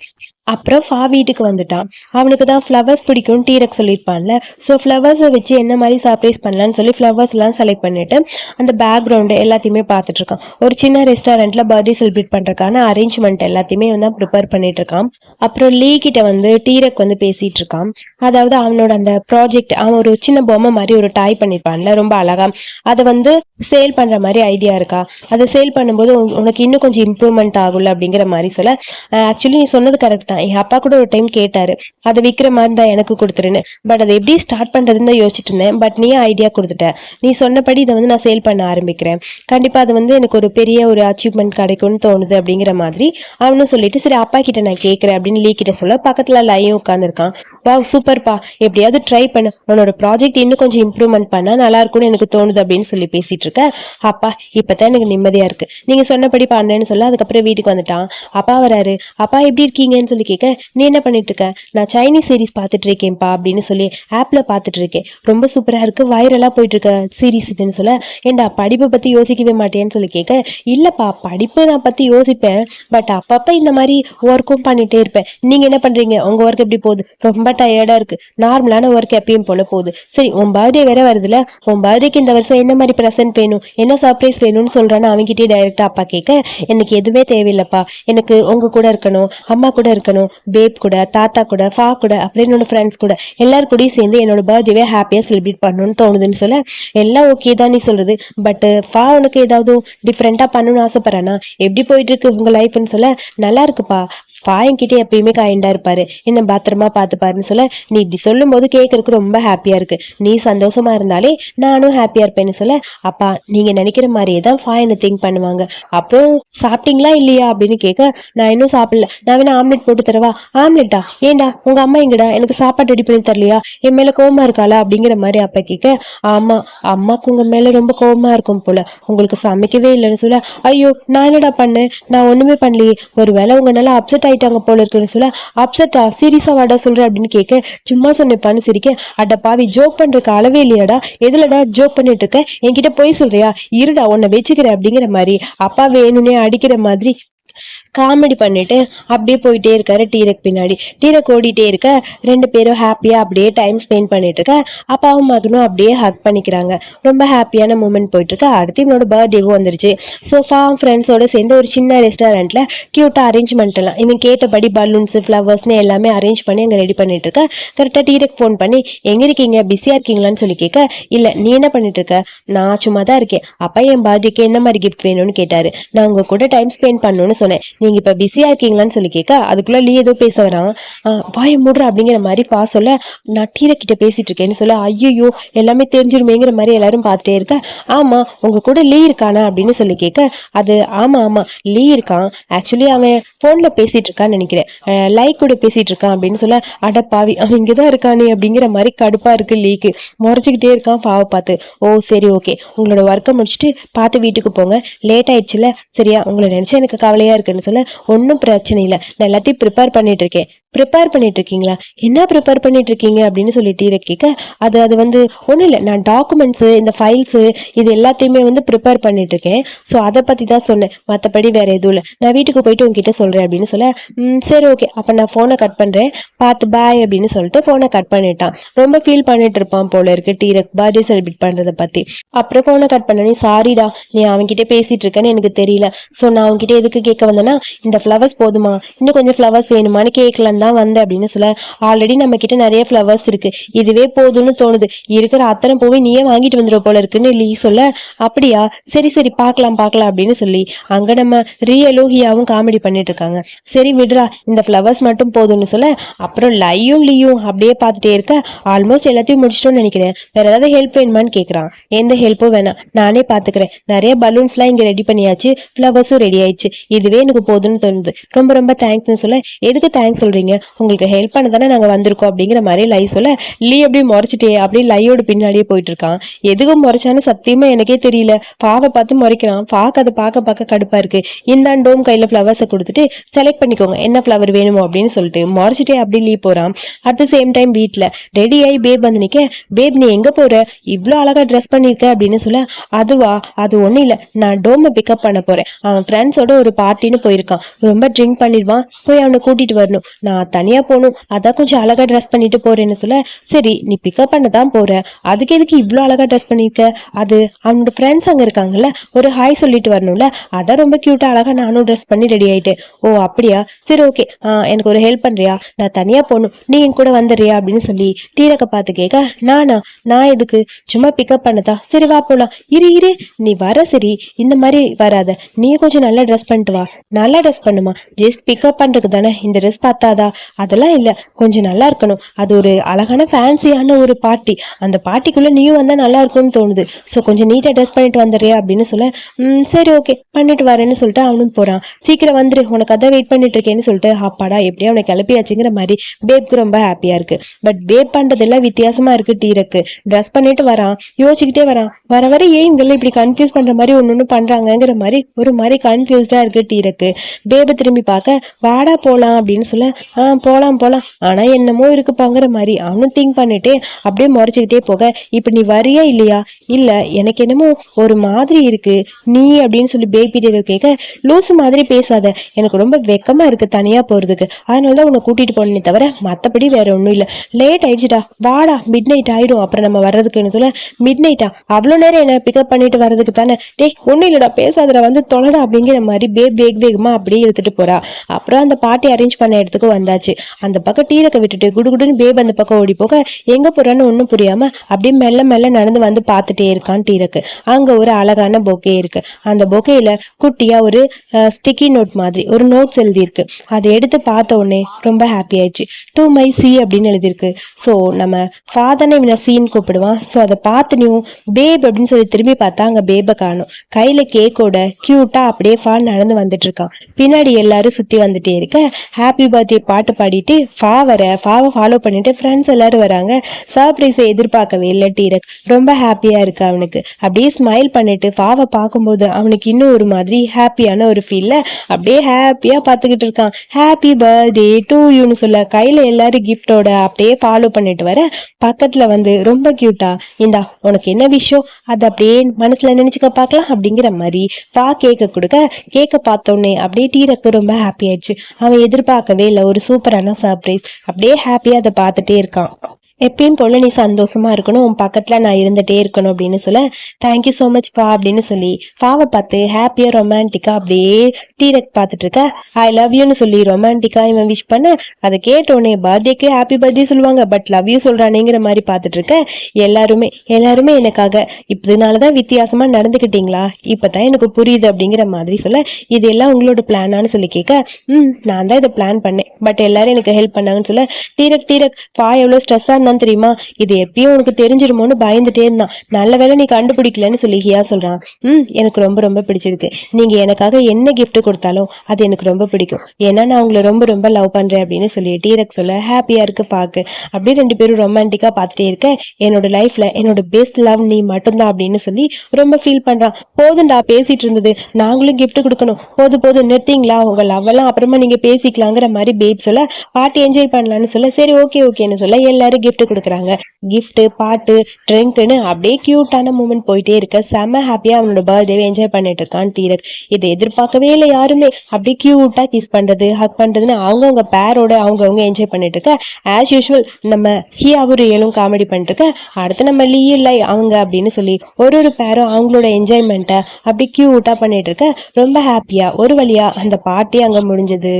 அப்புறம் ஃபா வீட்டுக்கு வந்துட்டான். அவனுக்கு தான் ஃப்ளவர்ஸ் பிடிக்கும்னு டீரக் சொல்லியிருப்பான்ல. ஸோ ஃப்ளவர்ஸை வச்சு என்ன மாதிரி சர்ப்ரைஸ் பண்ணலான்னு சொல்லி ஃப்ளவர்ஸ்லாம் செலக்ட் பண்ணிட்டு அந்த பேக்ரவுண்டு எல்லாத்தையுமே பார்த்துட்ருக்கான் ஒரு சின்ன ரெஸ்டாரண்ட்டில் பர்த்டே செலிப்ரேட் பண்ணுறக்கான அரேஞ்ச்மெண்ட் எல்லாத்தையுமே வந்து ப்ரிப்பேர் பண்ணிட்டு இருக்கான். அப்புறம் லீ கிட்ட வந்து டீரக் வந்து பேசிட்டு இருக்கான். அதாவது அவனோட அந்த ப்ராஜெக்ட் அவன் ஒரு சின்ன பொம்மை மாதிரி ஒரு டாய் பண்ணியிருப்பான்ல ரொம்ப அழகா. அதை வந்து சேல் பண்ணுற மாதிரி ஐடியா இருக்கா? அதை சேல் பண்ணும்போது உன்- உனக்கு இன்னும் கொஞ்சம் இம்ப்ரூவ்மெண்ட் ஆகும்ல அப்படிங்கிற மாதிரி சொல்ல ஆக்சுவலி நீ சொன்னது கரெக்ட் தான் என் அப்பா கூட ஒரு டைம் கேட்டாரு. அதை விற்கிற மாதிரி தான் எனக்கு கொடுத்துருன்னு. பட் அதை எப்படி ஸ்டார்ட் பண்ணுறதுன்னு தான் யோசிச்சுட்டு இருந்தேன். பட் நீ ஐடியா கொடுத்துட்ட. நீ சொன்னபடி இதை வந்து நான் சேல் பண்ண ஆரம்பிக்கிறேன். கண்டிப்பாக அது வந்து எனக்கு ஒரு பெரிய ஒரு அச்சீவ்மெண்ட் கிடைக்கும்னு தோணுது அப்படிங்கிற மாதிரி அவனும் சொல்லிட்டு சரி அப்பா கிட்ட நான் கேட்குறேன் அப்படின்னு லீ கிட்ட சொல்ல பக்கத்தில் லையும் உட்காந்துருக்கான் வா சூப்பர்ப்பா. எப்படியாவது ட்ரை பண்ணு. உன்னோட ப்ராஜெக்ட் இன்னும் கொஞ்சம் இம்ப்ரூவ்மெண்ட் பண்ணா நல்லா இருக்கும்னு எனக்கு தோணுது அப்படின்னு சொல்லி பேசிட்டு இருக்க. அப்பா இப்பதான் எனக்கு நிம்மதியா இருக்கு. நீங்க சொன்னபடி பண்ணேன்னு சொல்ல அதுக்கப்புறம் வீட்டுக்கு வந்துட்டான். அப்பா வராரு. அப்பா எப்படி இருக்கீங்கன்னு சொல்லி சொல்லி கேட்க நீ என்ன பண்ணிட்டு இருக்க நான் சைனீஸ் சீரிஸ் பார்த்துட்டு இருக்கேன்ப்பா அப்படின்னு சொல்லி ஆப்பில் பார்த்துட்டு இருக்கேன் ரொம்ப சூப்பராக இருக்கு. வைரலாக போயிட்டு இருக்க சீரிஸ் இதுன்னு சொல்ல ஏண்டா படிப்பை பற்றி யோசிக்கவே மாட்டேன்னு சொல்லி கேட்க இல்லைப்பா படிப்பு நான் பற்றி யோசிப்பேன் பட் அப்பப்போ இந்த மாதிரி ஒர்க்கும் பண்ணிட்டே இருப்பேன். நீங்கள் என்ன பண்ணுறீங்க உங்கள் ஒர்க் எப்படி போகுது? ரொம்ப டயர்டாக இருக்கு. நார்மலான ஒர்க் எப்பயும் போல போகுது. சரி உன் பர்த்டே வேற வருதுல உன் பர்த்டேக்கு இந்த வருஷம் என்ன மாதிரி ப்ரெசென்ட் வேணும்? என்ன சர்ப்ரைஸ் வேணும்னு சொல்கிறேன்னு அவங்ககிட்டே டைரெக்டாக அப்பா கேட்க எனக்கு எதுவுமே தேவையில்லைப்பா. எனக்கு உங்கள் கூட இருக்கணும் அம்மா கூட இருக்கணும் பேப் கூட தாத்தா கூட ஃபா கூட அப்புறம் என்னோட ஃப்ரெண்ட்ஸ் கூட எல்லாரும் கூடயும் சேர்ந்து என்னோட பர்த்டேவே ஹாப்பியாக செலிப்ரேட் பண்ணணும்னு தோணுதுன்னு சொல்ல எல்லாம் ஓகே தான் நீ சொல்கிறது பட் ஃபா உனக்கு ஏதாவது டிஃப்ரெண்ட்டாக பண்ணணும்னு ஆசைப்பட்றேன்னா எப்படி போயிட்டு இருக்கு உங்கள் லைஃப்னு சொல்ல நல்லா இருக்குப்பா. ஃபா என்கிட்ட எப்பயுமே கைண்டா இருப்பாரு. என்ன பத்திரமா பார்த்துப்பாருன்னு சொல்ல நீ இப்படி சொல்லும்போது கேட்கறதுக்கு ரொம்ப ஹாப்பியா இருக்கு. நீ சந்தோஷமா இருந்தாலே நானும் ஹாப்பியா இருப்பேன்னு சொல்ல அப்பா நீங்க நினைக்கிற மாதிரியே தான் ஃபாயனை திங்க் பண்ணுவாங்க. அப்புறம் சாப்பிட்டீங்களா இல்லையா? அப்படின்னு கேட்க நான் இன்னும் சாப்பிடல. நான் வேணா ஆம்லெட் போட்டு தரவா? ஆம்லெட்டா ஏண்டா? உங்க அம்மா எங்கடா? எனக்கு சாப்பாடு ரெடி பண்ணி தரலையா? என் மேல கோவமா இருக்காளா? அப்படிங்கிற மாதிரி அப்பா கேட்க ஆமா அம்மாக்கு உங்க மேல ரொம்ப கோவமா இருக்கும் போல. உங்களுக்கு சமைக்கவே இல்லைன்னு சொல்ல ஐயோ நான் என்னடா பண்ணேன்? நான் ஒண்ணுமே பண்ணலையே. ஒருவேளை உங்க நல்லா அப்செட் ஆயிட்டாங்க போல இருக்குன்னு சொல்ல அப்செட்டா சீரியஸா வாடா சொல்ற அப்படின்னு கேட்க சும்மா சொன்னப்பான்னு சிரிக்க அட பாவி ஜோக் பண்றதுக்கு அளவே இல்லையாடா எதுலடா ஜோக் பண்ணிட்டு இருக்க என்கிட்ட போய் சொல்றியா இருடா உன்னை வச்சுக்கிறேன் அப்படிங்கிற மாதிரி அப்பா வேணும்னே அடிக்கிற மாதிரி காமெடி பண்ணிட்டு அப்படியே போயிட்டே இருக்காரு டீரக் பின்னாடி. டீரக் ஓடிட்டே இருக்க ரெண்டு பேரும் ஹாப்பியா அப்படியே டைம் ஸ்பெண்ட் பண்ணிட்டு இருக்க அப்பாவும் மகனும் அப்படியே ஹக் பண்ணிக்கிறாங்க. ரொம்ப ஹாப்பியான மூமெண்ட் போயிட்டு இருக்கு. அடுத்து என்னோட பர்த்டேவும் வந்துருச்சு. ஃபார்ம் ஃப்ரெண்ட்ஸோட சேர்ந்து ஒரு சின்ன ரெஸ்டாரண்ட்ல கியூட்டா அரேஞ்ச்மெண்ட் எல்லாம் இவன் கேட்டபடி பலூன்ஸ் ஃப்ளவர்ஸ்னு எல்லாமே அரேஞ்ச் பண்ணி அங்கே ரெடி பண்ணிட்டு இருக்க. கரெக்டாக டீரக் ஃபோன் பண்ணி எங்க இருக்கீங்க? பிஸியா இருக்கீங்களான்னு சொல்லி கேட்க இல்ல நீ என்ன பண்ணிட்டு இருக்க? நான் சும்மா தான் இருக்கேன். அப்பா என் பர்த்டேக்கு என்ன மாதிரி கிஃப்ட் வேணும்னு கேட்டாரு? நான் உங்க கூட டைம் ஸ்பெண்ட் பண்ணணும்னு சொன்னேன். நீங்க இப்ப பிஸியா இருக்கீங்களான்னு சொல்லி கேட்க அதுக்குள்ள லீ ஏதோ பேச வரான். ஆஹ் வாய மூடுற அப்படிங்கிற மாதிரி பா சொல்ல நான் டீர கிட்ட பேசிட்டு இருக்கேன்னு சொல்ல ஐயோ எல்லாமே தெரிஞ்சிருமேங்கிற மாதிரி எல்லாரும் பார்த்துட்டே இருக்க ஆமா உங்க கூட லீ இருக்கானா அப்படின்னு சொல்லி கேட்க அது ஆமா ஆமா லீ இருக்கான். ஆக்சுவலி அவன் போன்ல பேசிட்டு இருக்கான்னு நினைக்கிறேன். லைக் கூட பேசிட்டு இருக்கான் அப்படின்னு சொல்ல அட பாவி அவன் இங்கதான் இருக்கானே அப்படிங்கிற மாதிரி கடுப்பா இருக்கு லீக்கு. முறைச்சிக்கிட்டே இருக்கான் பாவை பார்த்து. ஓ சரி ஓகே உங்களோட ஒர்க்கை முடிச்சுட்டு பார்த்து வீட்டுக்கு போங்க. லேட் ஆயிடுச்சுல சரியா? உங்களை நினைச்சா எனக்கு கவலையா இருக்குன்னு சொல்ல ஒன்றும் பிரச்சனை இல்லை. நான் எல்லாத்தையும் ப்ரிப்பேர் பண்ணிட்டு இருக்கேன். ப்ரிப்பேர் பண்ணிட்டு இருக்கீங்களா என்ன ப்ரிப்பேர் பண்ணிட்டு இருக்கீங்க அப்படின்னு சொல்லிட்டு இதை கேட்க அது அது வந்து ஒன்றும் இல்லை. நான் டாக்குமெண்ட்ஸு இந்த ஃபைல்ஸு இது எல்லாத்தையுமே வந்து ப்ரிப்பேர் பண்ணிட்டு இருக்கேன் ஸோ அதை பற்றி தான் சொன்னேன். மற்றபடி வேறு எதுவும் இல்லை. நான் வீட்டுக்கு போயிட்டு உங்ககிட்ட சொல்கிறேன் அப்படின்னு சொல்ல "ம், சரி ஓகே அப்போ நான் ஃபோனை கட் பண்ணுறேன் பார்த்து பாய் அப்படின்னு சொல்லிட்டு ஃபோனை கட் பண்ணிட்டான். ரொம்ப ஃபீல் பண்ணிட்டு இருப்பான் போல இருக்கு டீரக் பர்த்டே செலிப்ரேட் பண்ணுறதை பற்றி அப்புறம் ஃபோனை கட் பண்ணனே சாரிடா நீ அவன்கிட்ட பேசிகிட்டு இருக்கேன்னு எனக்கு தெரியல. ஸோ நான் அவன்கிட்ட எதுக்கு கேட்க வந்தேன்னா இந்த ஃப்ளவர்ஸ் போதுமா? இன்னும் கொஞ்சம் ஃப்ளவர்ஸ் வேணுமான்னு கேட்கலான்னு தான் வந்தேன் அப்படின்னு சொல்ல ஆல்ரெடி நம்ம கிட்ட நிறைய ஃப்ளவர்ஸ் இருக்கு. இதுவே போதும்னு தோணுது. இருக்கிற அத்தனை பூவை நீயே வாங்கிட்டு வந்துடுவ போல இருக்குன்னு லீ சொல்ல அப்படியா? சரி சரி பார்க்கலாம் பார்க்கலாம் அப்படின்னு சொல்லி அங்க நம்ம ரியலோகியாவும் காமெடி பண்ணிட்டு இருக்காங்க. சரி விடுறா. இந்த ஃப்ளவர்ஸ் மட்டும் போதும்னு சொல்ல அப்புறம் லையும் லீயும் அப்படியே பார்த்துட்டே இருக்க ஆல்மோஸ்ட் எல்லாத்தையும் முடிச்சிட்டோம்னு நினைக்கிறேன். வேற ஏதாவது ஹெல்ப் வேணுமான்னு கேட்குறான் எந்த ஹெல்ப்பும் வேணாம். நானே பார்த்துக்கிறேன். நிறைய பலூன்ஸ்லாம் இங்கே ரெடி பண்ணியாச்சு. ஃப்ளவர்ஸும் ரெடி ஆயிடுச்சு. இதுவே எனக்கு போதும்னு தோணுது. ரொம்ப ரொம்ப தேங்க்ஸ்னு சொல்ல எதுக்கு தேங்க்ஸ் சொல்றீங்க? உங்களுக்கு ஹெல்ப் பண்ண தானே நாங்கள் வந்திருக்கோம் அப்படிங்கிற மாதிரி லை சொல்ல லீ அப்படியே முறைச்சிட்டே அப்படியே லையோட பின்னாடியே போயிட்டு இருக்கான் எதுக்கும் முறைச்சான்னு சத்தியமா எனக்கே தெரியல. பாவை பார்த்து முறைக்கிறான். பார்க்க அதை பார்க்க பார்க்க கடுப்பா இருக்கு. இந்தாண்டோம் கையில ஃப்ளவர்ஸை கொடுத்துட்டு செலக்ட் பண்ணிக்கோங்க. என்ன ஃப்ளவர் வேணுமோ அப்படின்னு சொல்லிட்டு முறைச்சிட்டே அப்படியே லீ போறான். அட் த சேம் டைம் வீட்டில் ரெடி ஆகி பேப் வந்து நிற்க பேப் நீ எங்க போற? இவ்வளோ அழகா ட்ரெஸ் பண்ணியிருக்க அப்படின்னு சொல்ல அதுவா? அது ஒன்றும் இல்லை. நான் டோமை பிக்கப் பண்ண போறேன். அவன் ஃப்ரெண்ட்ஸோட ஒரு பார்ட்டின்னு போயிருக்கான். ரொம்ப ட்ரிங்க் பண்ணிடுவான். போய் அவனை கூட்டிட்டு வரணும். நான் நான் தனியாக போகணும். அதான் கொஞ்சம் அழகா ட்ரெஸ் பண்ணிட்டு போகிறேன்னு சொல்ல சரி நீ பிக்கப் பண்ண தான் போகிற அதுக்கு எதுக்கு இவ்வளோ அழகா ட்ரெஸ் பண்ணியிருக்க அது அவனோட ஃப்ரெண்ட்ஸ் அங்கே இருக்காங்கல்ல ஒரு ஹாய் சொல்லிட்டு வரணும்ல அதான் ரொம்ப க்யூட்டாக அழகா நானும் ட்ரெஸ் பண்ணி ரெடி ஆயிட்டேன். ஓ அப்படியா? சரி ஓகே எனக்கு ஒரு ஹெல்ப் பண்ணுறியா நான் தனியாக போகணும். நீ என் கூட வந்துடுறியா? அப்படின்னு சொல்லி டீரக்க பார்த்து கேட்க நானா? நான் எதுக்கு? சும்மா பிக்கப் பண்ணதா? சரி வா போகலாம் இரு இரு. நீ வர சரி. இந்த மாதிரி வராத. நீ கொஞ்சம் நல்லா ட்ரெஸ் பண்ணிட்டு வா. நல்லா ட்ரெஸ் பண்ணுமா? ஜஸ்ட் பிக்கப் பண்ணுறதுக்கு தானே இந்த ட்ரெஸ் பார்த்தாதா? அதெல்லாம் இல்லை. கொஞ்சம் நல்லா இருக்கணும். அது ஒரு அழகான ஃபேன்சியான ஒரு பார்ட்டி அந்த பார்ட்டிக்குள்ளே நீயும் வந்தால் நல்லா இருக்கும்னு தோணுது. ஸோ கொஞ்சம் நீட்டாக ட்ரெஸ் பண்ணிட்டு வந்துடுறியா அப்படின்னு சொல்ல "ம், சரி ஓகே பண்ணிட்டு வரேன்னு சொல்லிட்டு அவனும் போகிறான் சீக்கிரம் வந்துரு. உனக்கு அதான் வெயிட் பண்ணிட்டு இருக்கேன்னு சொல்லிட்டு அப்பாடா எப்படியும் அவனை கிளப்பியாச்சுங்கிற மாதிரி பேப்க்கு ரொம்ப ஹாப்பியாக இருக்கு. பட் பேப் பண்ணுறதெல்லாம் வித்தியாசமாக இருக்கு டீரக்கு ட்ரெஸ் பண்ணிட்டு வரான். யோசிச்சுக்கிட்டே வரான். வர வர ஏன் இங்கெல்லாம் இப்படி கன்ஃபியூஸ் பண்ணுற மாதிரி ஒன்று ஒன்று பண்ணுறாங்கங்கிற மாதிரி ஒரு மாதிரி கன்ஃபியூஸ்டாக இருக்கு டீரக்கு பேபை திரும்பி பார்க்க வாடா போகலாம் அப்படின்னு சொல்ல ஆ போகலாம் போகலாம் ஆனால் என்னமோ இருக்குப்பாங்கிற மாதிரி. அவனும் திங்க் பண்ணிட்டு அப்படியே முறைச்சிக்கிட்டே போக இப்போ நீ வரியா இல்லையா? இல்லை எனக்கு என்னமோ ஒரு மாதிரி இருக்கு. நீ அப்படின்னு சொல்லி பேபி டேவை கேட்க லூசு மாதிரி பேசாத. எனக்கு ரொம்ப வெக்கமா இருக்கு தனியாக போகிறதுக்கு அதனால தான் உன்னை கூட்டிகிட்டு போனே தவிர மற்றபடி வேற ஒன்றும் இல்லை. லேட் ஆயிடுச்சுடா. வாடா மிட் நைட் ஆயிடும். அப்புறம் நம்ம வர்றதுக்குன்னு சொல்ல மிட் நைட்டா அவ்வளோ நேரம் என்ன பிக்கப் பண்ணிட்டு வர்றதுக்கு தானே? டேய் ஒன்றும் இல்லைடா. பேசாதடா. வந்து தொலைடா அப்படிங்கிற மாதிரி பே வேக வேகமாக அப்படியே இழுத்துட்டு போறா. அப்புறம் அந்த பாட்டி அரேஞ்ச் பண்ண இடத்துக்கு வந்தாச்சு. அந்த பக்கம் டீரக்க விட்டுட்டு குடுகுடுன்னு பேப் அந்த பக்கம் ஓடி போக எங்க போறான்னு ஒன்றும் புரியாம அப்படியே மெல்ல மெல்ல நடந்து வந்து பார்த்துட்டே இருக்கான் டீரக்கு. அங்க ஒரு அழகான பொக்கே இருக்கு. அந்த பொக்கையில குட்டியா ஒரு ஸ்டிக்கி நோட் மாதிரி ஒரு நோட்ஸ் எழுதியிருக்கு. அதை எடுத்து பார்த்த உடனே ரொம்ப ஹாப்பி ஆயிடுச்சு. டூ மை சி அப்படின்னு எழுதியிருக்கு. ஸோ நம்ம ஃபாதனை இவனை சீன் கூப்பிடுவான். ஸோ அதை பார்த்துனியும் பேப் அப்படின்னு சொல்லி திரும்பி பார்த்தா அங்கே பேபை காணும். கையில் கேக்கோட க்யூட்டாக அப்படியே ஃபால் நடந்து வந்துட்டு இருக்கான். பின்னாடி எல்லாரும் சுற்றி வந்துட்டே இருக்க. ஹாப்பி பர்த்டே பாட்டு பாடிட்டு ஃபா வர ஃபாவை ஃபாலோ பண்ணிட்டு ஃப்ரெண்ட்ஸ் எல்லாரும் வராங்க. சர்ப்ரைஸை எதிர்பார்க்கவே இல்லை டீரக். ரொம்ப ஹாப்பியாக இருக்கு அவனுக்கு. அப்படியே ஸ்மைல் பண்ணிட்டு ஃபாவை பார்க்கும்போது அவனுக்கு இன்னும் ஒரு மாதிரி ஹாப்பியான ஒரு ஃபீல்ல அப்படியே ஹாப்பியாக பார்த்துக்கிட்டு இருக்கான். ஹாப்பி பர்த்டே டு யூன்னு சொல்ல கையில் எல்லாரும் கிஃப்டோட அப்படியே ஃபாலோ பண்ணிட்டு வர பக்கத்தில் வந்து ரொம்ப க்யூட்டா இந்தா உனக்கு என்ன விஷயம்? அதை அப்படியே மனசில் நினச்சிக்க பார்க்கலாம் அப்படிங்கிற மாதிரி பா கேக்க கொடுக்க கேக்க பார்த்தோன்னே அப்படியே டீரக்கு ரொம்ப ஹாப்பி ஆயிடுச்சு. அவன் எதிர்பார்க்கவே இல்லை ஒரு சூப்பரான சர்ப்ரைஸ் அப்படியே ஹாப்பியாக அதை பார்த்துட்டே இருக்கான். எப்பயும் போல நீ சந்தோஷமா இருக்கணும். உன் பக்கத்துல நான் இருந்துட்டே இருக்கணும் அப்படின்னு சொல்ல தேங்க்யூ ஸோ மச் பா அப்படின்னு சொல்லி பாவை பார்த்து ஹாப்பியா ரொமான்டிக்கா அப்படியே டீரக் பார்த்துட்டு இருக்க ஐ லவ் யூன்னு சொல்லி ரொமான்டிக்கா இவன் விஷ் பண்ண அதை கேட்டோடனே பர்த்டேக்கு ஹாப்பி பர்த்டே சொல்லுவாங்க பட் லவ் யூ சொல்றானேங்கிற மாதிரி பார்த்துட்டு இருக்க. எல்லாருமே எல்லாருமே எனக்காக இதனாலதான் வித்தியாசமா நடந்துக்கிட்டீங்களா இப்பதான் எனக்கு புரியுது அப்படிங்கிற மாதிரி சொல்ல இது எல்லாம் உங்களோட பிளானான்னு சொல்லி கேட்க ம் நான் தான் இதை பிளான் பண்ணேன். பட் எல்லாரும் எனக்கு ஹெல்ப் பண்ணாங்கன்னு சொல்ல டீரக் டீரக் பா எவ்வளோ ஸ்ட்ரெஸ்ஸாக சொன்னான் தெரியுமா? இது எப்பயும் உனக்கு தெரிஞ்சிருமோன்னு பயந்துட்டே இருந்தான். நல்ல வேளை நீ கண்டுபிடிக்கலன்னு சொல்லி ஹியா சொல்றான். ம் எனக்கு ரொம்ப ரொம்ப பிடிச்சிருக்கு. நீங்க எனக்காக என்ன கிஃப்ட் கொடுத்தாலும் அது எனக்கு ரொம்ப பிடிக்கும். ஏன்னா நான் உங்களை ரொம்ப ரொம்ப லவ் பண்றேன் அப்படின்னு சொல்லி டீரக் சொல்ல ஹாப்பியா இருக்கு பாக்கு. அப்படியே ரெண்டு பேரும் ரொமான்டிக்கா பார்த்துட்டே இருக்க என்னோட லைஃப்ல என்னோட பெஸ்ட் லவ் நீ மட்டும்தான் அப்படின்னு சொல்லி ரொம்ப ஃபீல் பண்றான். போதும்டா பேசிட்டு இருந்தது. நாங்களும் கிஃப்ட் கொடுக்கணும். போது போதும் நிறுத்திங்களா? உங்க லவ் எல்லாம் அப்புறமா நீங்க பேசிக்கலாங்கிற மாதிரி பேப் சொல்ல பாட்டு என்ஜாய் பண்ணலாம்னு சொல்ல சரி ஓகே ஓகேன்னு சொல்ல எல்லாரும் கிஃப்ட் கிஃப்ட் கொடுக்குறாங்க. கிஃப்ட் பாட்டு ட்ரிங்க்னு அப்படியே கியூட்டான மூமெண்ட் போயிட்டே இருக்க. செம்ம ஹாப்பியா அவனோட பர்த்டேவை என்ஜாய் பண்ணிட்டு இருக்கான் டீரக் இதை எதிர்பார்க்கவே இல்லை யாருமே. அப்படியே கியூட்டா கிஸ் பண்றது ஹக் பண்றதுன்னு அவங்கவுங்க பேரோட அவங்கவுங்க என்ஜாய் பண்ணிட்டு இருக்க. ஆஸ் யூஷுவல் நம்ம ஹியாவும் ரியலும் காமெடி பண்ணிட்டு இருக்க. அடுத்து நம்ம லீ இல்லை அவங்க அப்படின்னு சொல்லி ஒரு ஒரு பேரும் அவங்களோட என்ஜாய்மெண்ட்டை அப்படி கியூட்டா பண்ணிட்டு இருக்க. ரொம்ப ஹாப்பியா ஒரு வழியா அந்த பார்ட்டி அங்க முடிஞ்சது.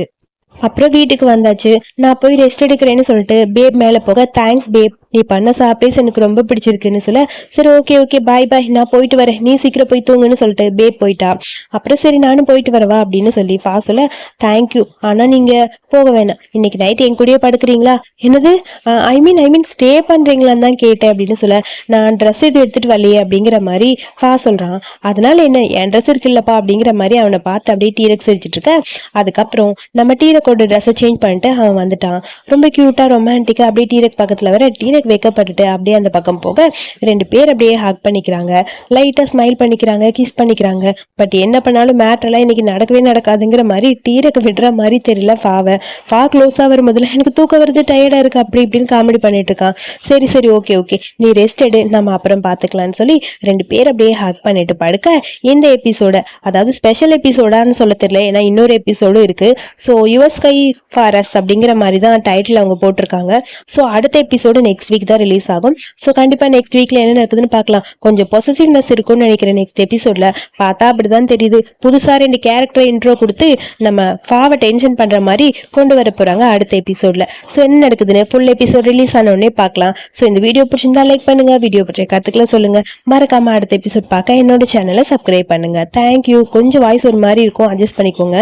அப்புறம் வீட்டுக்கு வந்தாச்சு. நான் போய் ரெஸ்ட் எடுக்கிறேன்னு சொல்லிட்டு பேப் மேலே போக தேங்க்ஸ் பேப் நீ பண்ண சாப்பிட்டேஸ் எனக்கு ரொம்ப பிடிச்சிருக்குன்னு சொல்ல சரி ஓகே ஓகே பாய் பாய் நான் போயிட்டு வரேன். நீ சீக்கிரம் போய் தூங்குன்னு சொல்லிட்டு பேப் போயிட்டா. அப்புறம் சரி நானும் போயிட்டு வரவா அப்படின்னு சொல்லி பா சொல்ல தேங்க்யூ ஆனால் நீங்கள் போக வேணாம். இன்னைக்கு நைட் என் கூடயே படுக்கிறீங்களா? என்னது? ஐ மீன் ஐ மீன் ஸ்டே பண்ணுறீங்களான்னு தான் கேட்டேன் அப்படின்னு சொல்ல நான் ட்ரெஸ் இது எடுத்துகிட்டு வரலையே அப்படிங்கிற மாதிரி பா சொல்கிறான் அதனால என்ன என் ட்ரெஸ் இருக்குல்லப்பா அப்படிங்கிற மாதிரி அவனை பார்த்து அப்படியே டீரக்ஸ் அடிச்சிட்டு இருக்க. அதுக்கப்புறம் நம்ம டீரக்கோட ட்ரெஸ்ஸை சேஞ்ச் பண்ணிட்டு அவன் வந்துட்டான். ரொம்ப க்யூட்டாக ரொமான்டிக்காக அப்படியே டீரக் பக்கத்தில் வர டீரக் வைக்கப்பட்டுட்டு அப்படியே அந்த பக்கம் போக ரெண்டு பேர் அப்படியே ஹக் பண்ணிக்கிறாங்க. லைட்டாக ஸ்மைல் பண்ணிக்கிறாங்க கிஸ் பண்ணிக்கிறாங்க. பட் என்ன பண்ணாலும் மேட்ரெல்லாம் இன்னைக்கு நடக்கவே நடக்காதுங்கிற மாதிரி டீரக்கு விடுற மாதிரி தெரியல ஃபாவை ஃபா க்ளோஸாக வரும்போதுல முதல்ல எனக்கு தூக்கம் வருது டயர்டாக இருக்கு அப்படி இப்படின்னு காமெடி பண்ணிட்டு இருக்கான். சரி சரி ஓகே ஓகே நீ ரெஸ்ட் எடு நம்ம அப்புறம் பார்த்துக்கலாம்னு சொல்லி ரெண்டு பேர் அப்படியே ஹக் பண்ணிட்டு படுக்க இந்த எபிசோட அதாவது ஸ்பெஷல் எபிசோடான்னு சொல்ல தெரியல ஏன்னா இன்னொரு எபிசோடும் இருக்கு. ஸோ யுவஸ் கை ஃபாரஸ் அப்படிங்கிற மாதிரி தான் டைட்டில் அவங்க போட்டிருக்காங்க. ஸோ அடுத்த எபிசோடு நெக்ஸ்ட் வீக் தான் ரிலீஸ் ஆகும். ஸோ கண்டிப்பாக நெக்ஸ்ட் வீக்கில் என்ன நடக்குதுன்னு பார்க்கலாம். கொஞ்சம் பொசசிவ்னஸ் இருக்கும்னு நினைக்கிறேன் நெக்ஸ்ட் எபிசோடில் பார்த்தா அப்படி தான் தெரியுது. புதுசாக ரெண்டு கேரக்டரை இன்ட்ரோ கொடுத்து நம்ம ஃபாவை டென்ஷன் பண்ணுற மாதிரி கொண்டு வர போகிறாங்க அடுத்த எபிசோடில் ஸோ என்ன நடக்குதுன்னு ஃபுல் எபிசோட் ரிலீஸ் ஆனோடனே பார்க்கலாம். ஸோ இந்த வீடியோ பிடிச்சிருந்தா லைக் பண்ணுங்கள் வீடியோ பற்றிய கற்றுக்கலாம் சொல்லுங்கள் மறக்காமல் அடுத்த எபிசோட் பார்க்க என்னோட சேனலை சப்ஸ்கிரைப் பண்ணுங்கள் தேங்க்யூ கொஞ்சம் வாய்ஸ் ஒரு மாதிரி இருக்கும். அட்ஜஸ்ட் பண்ணிக்கோங்க.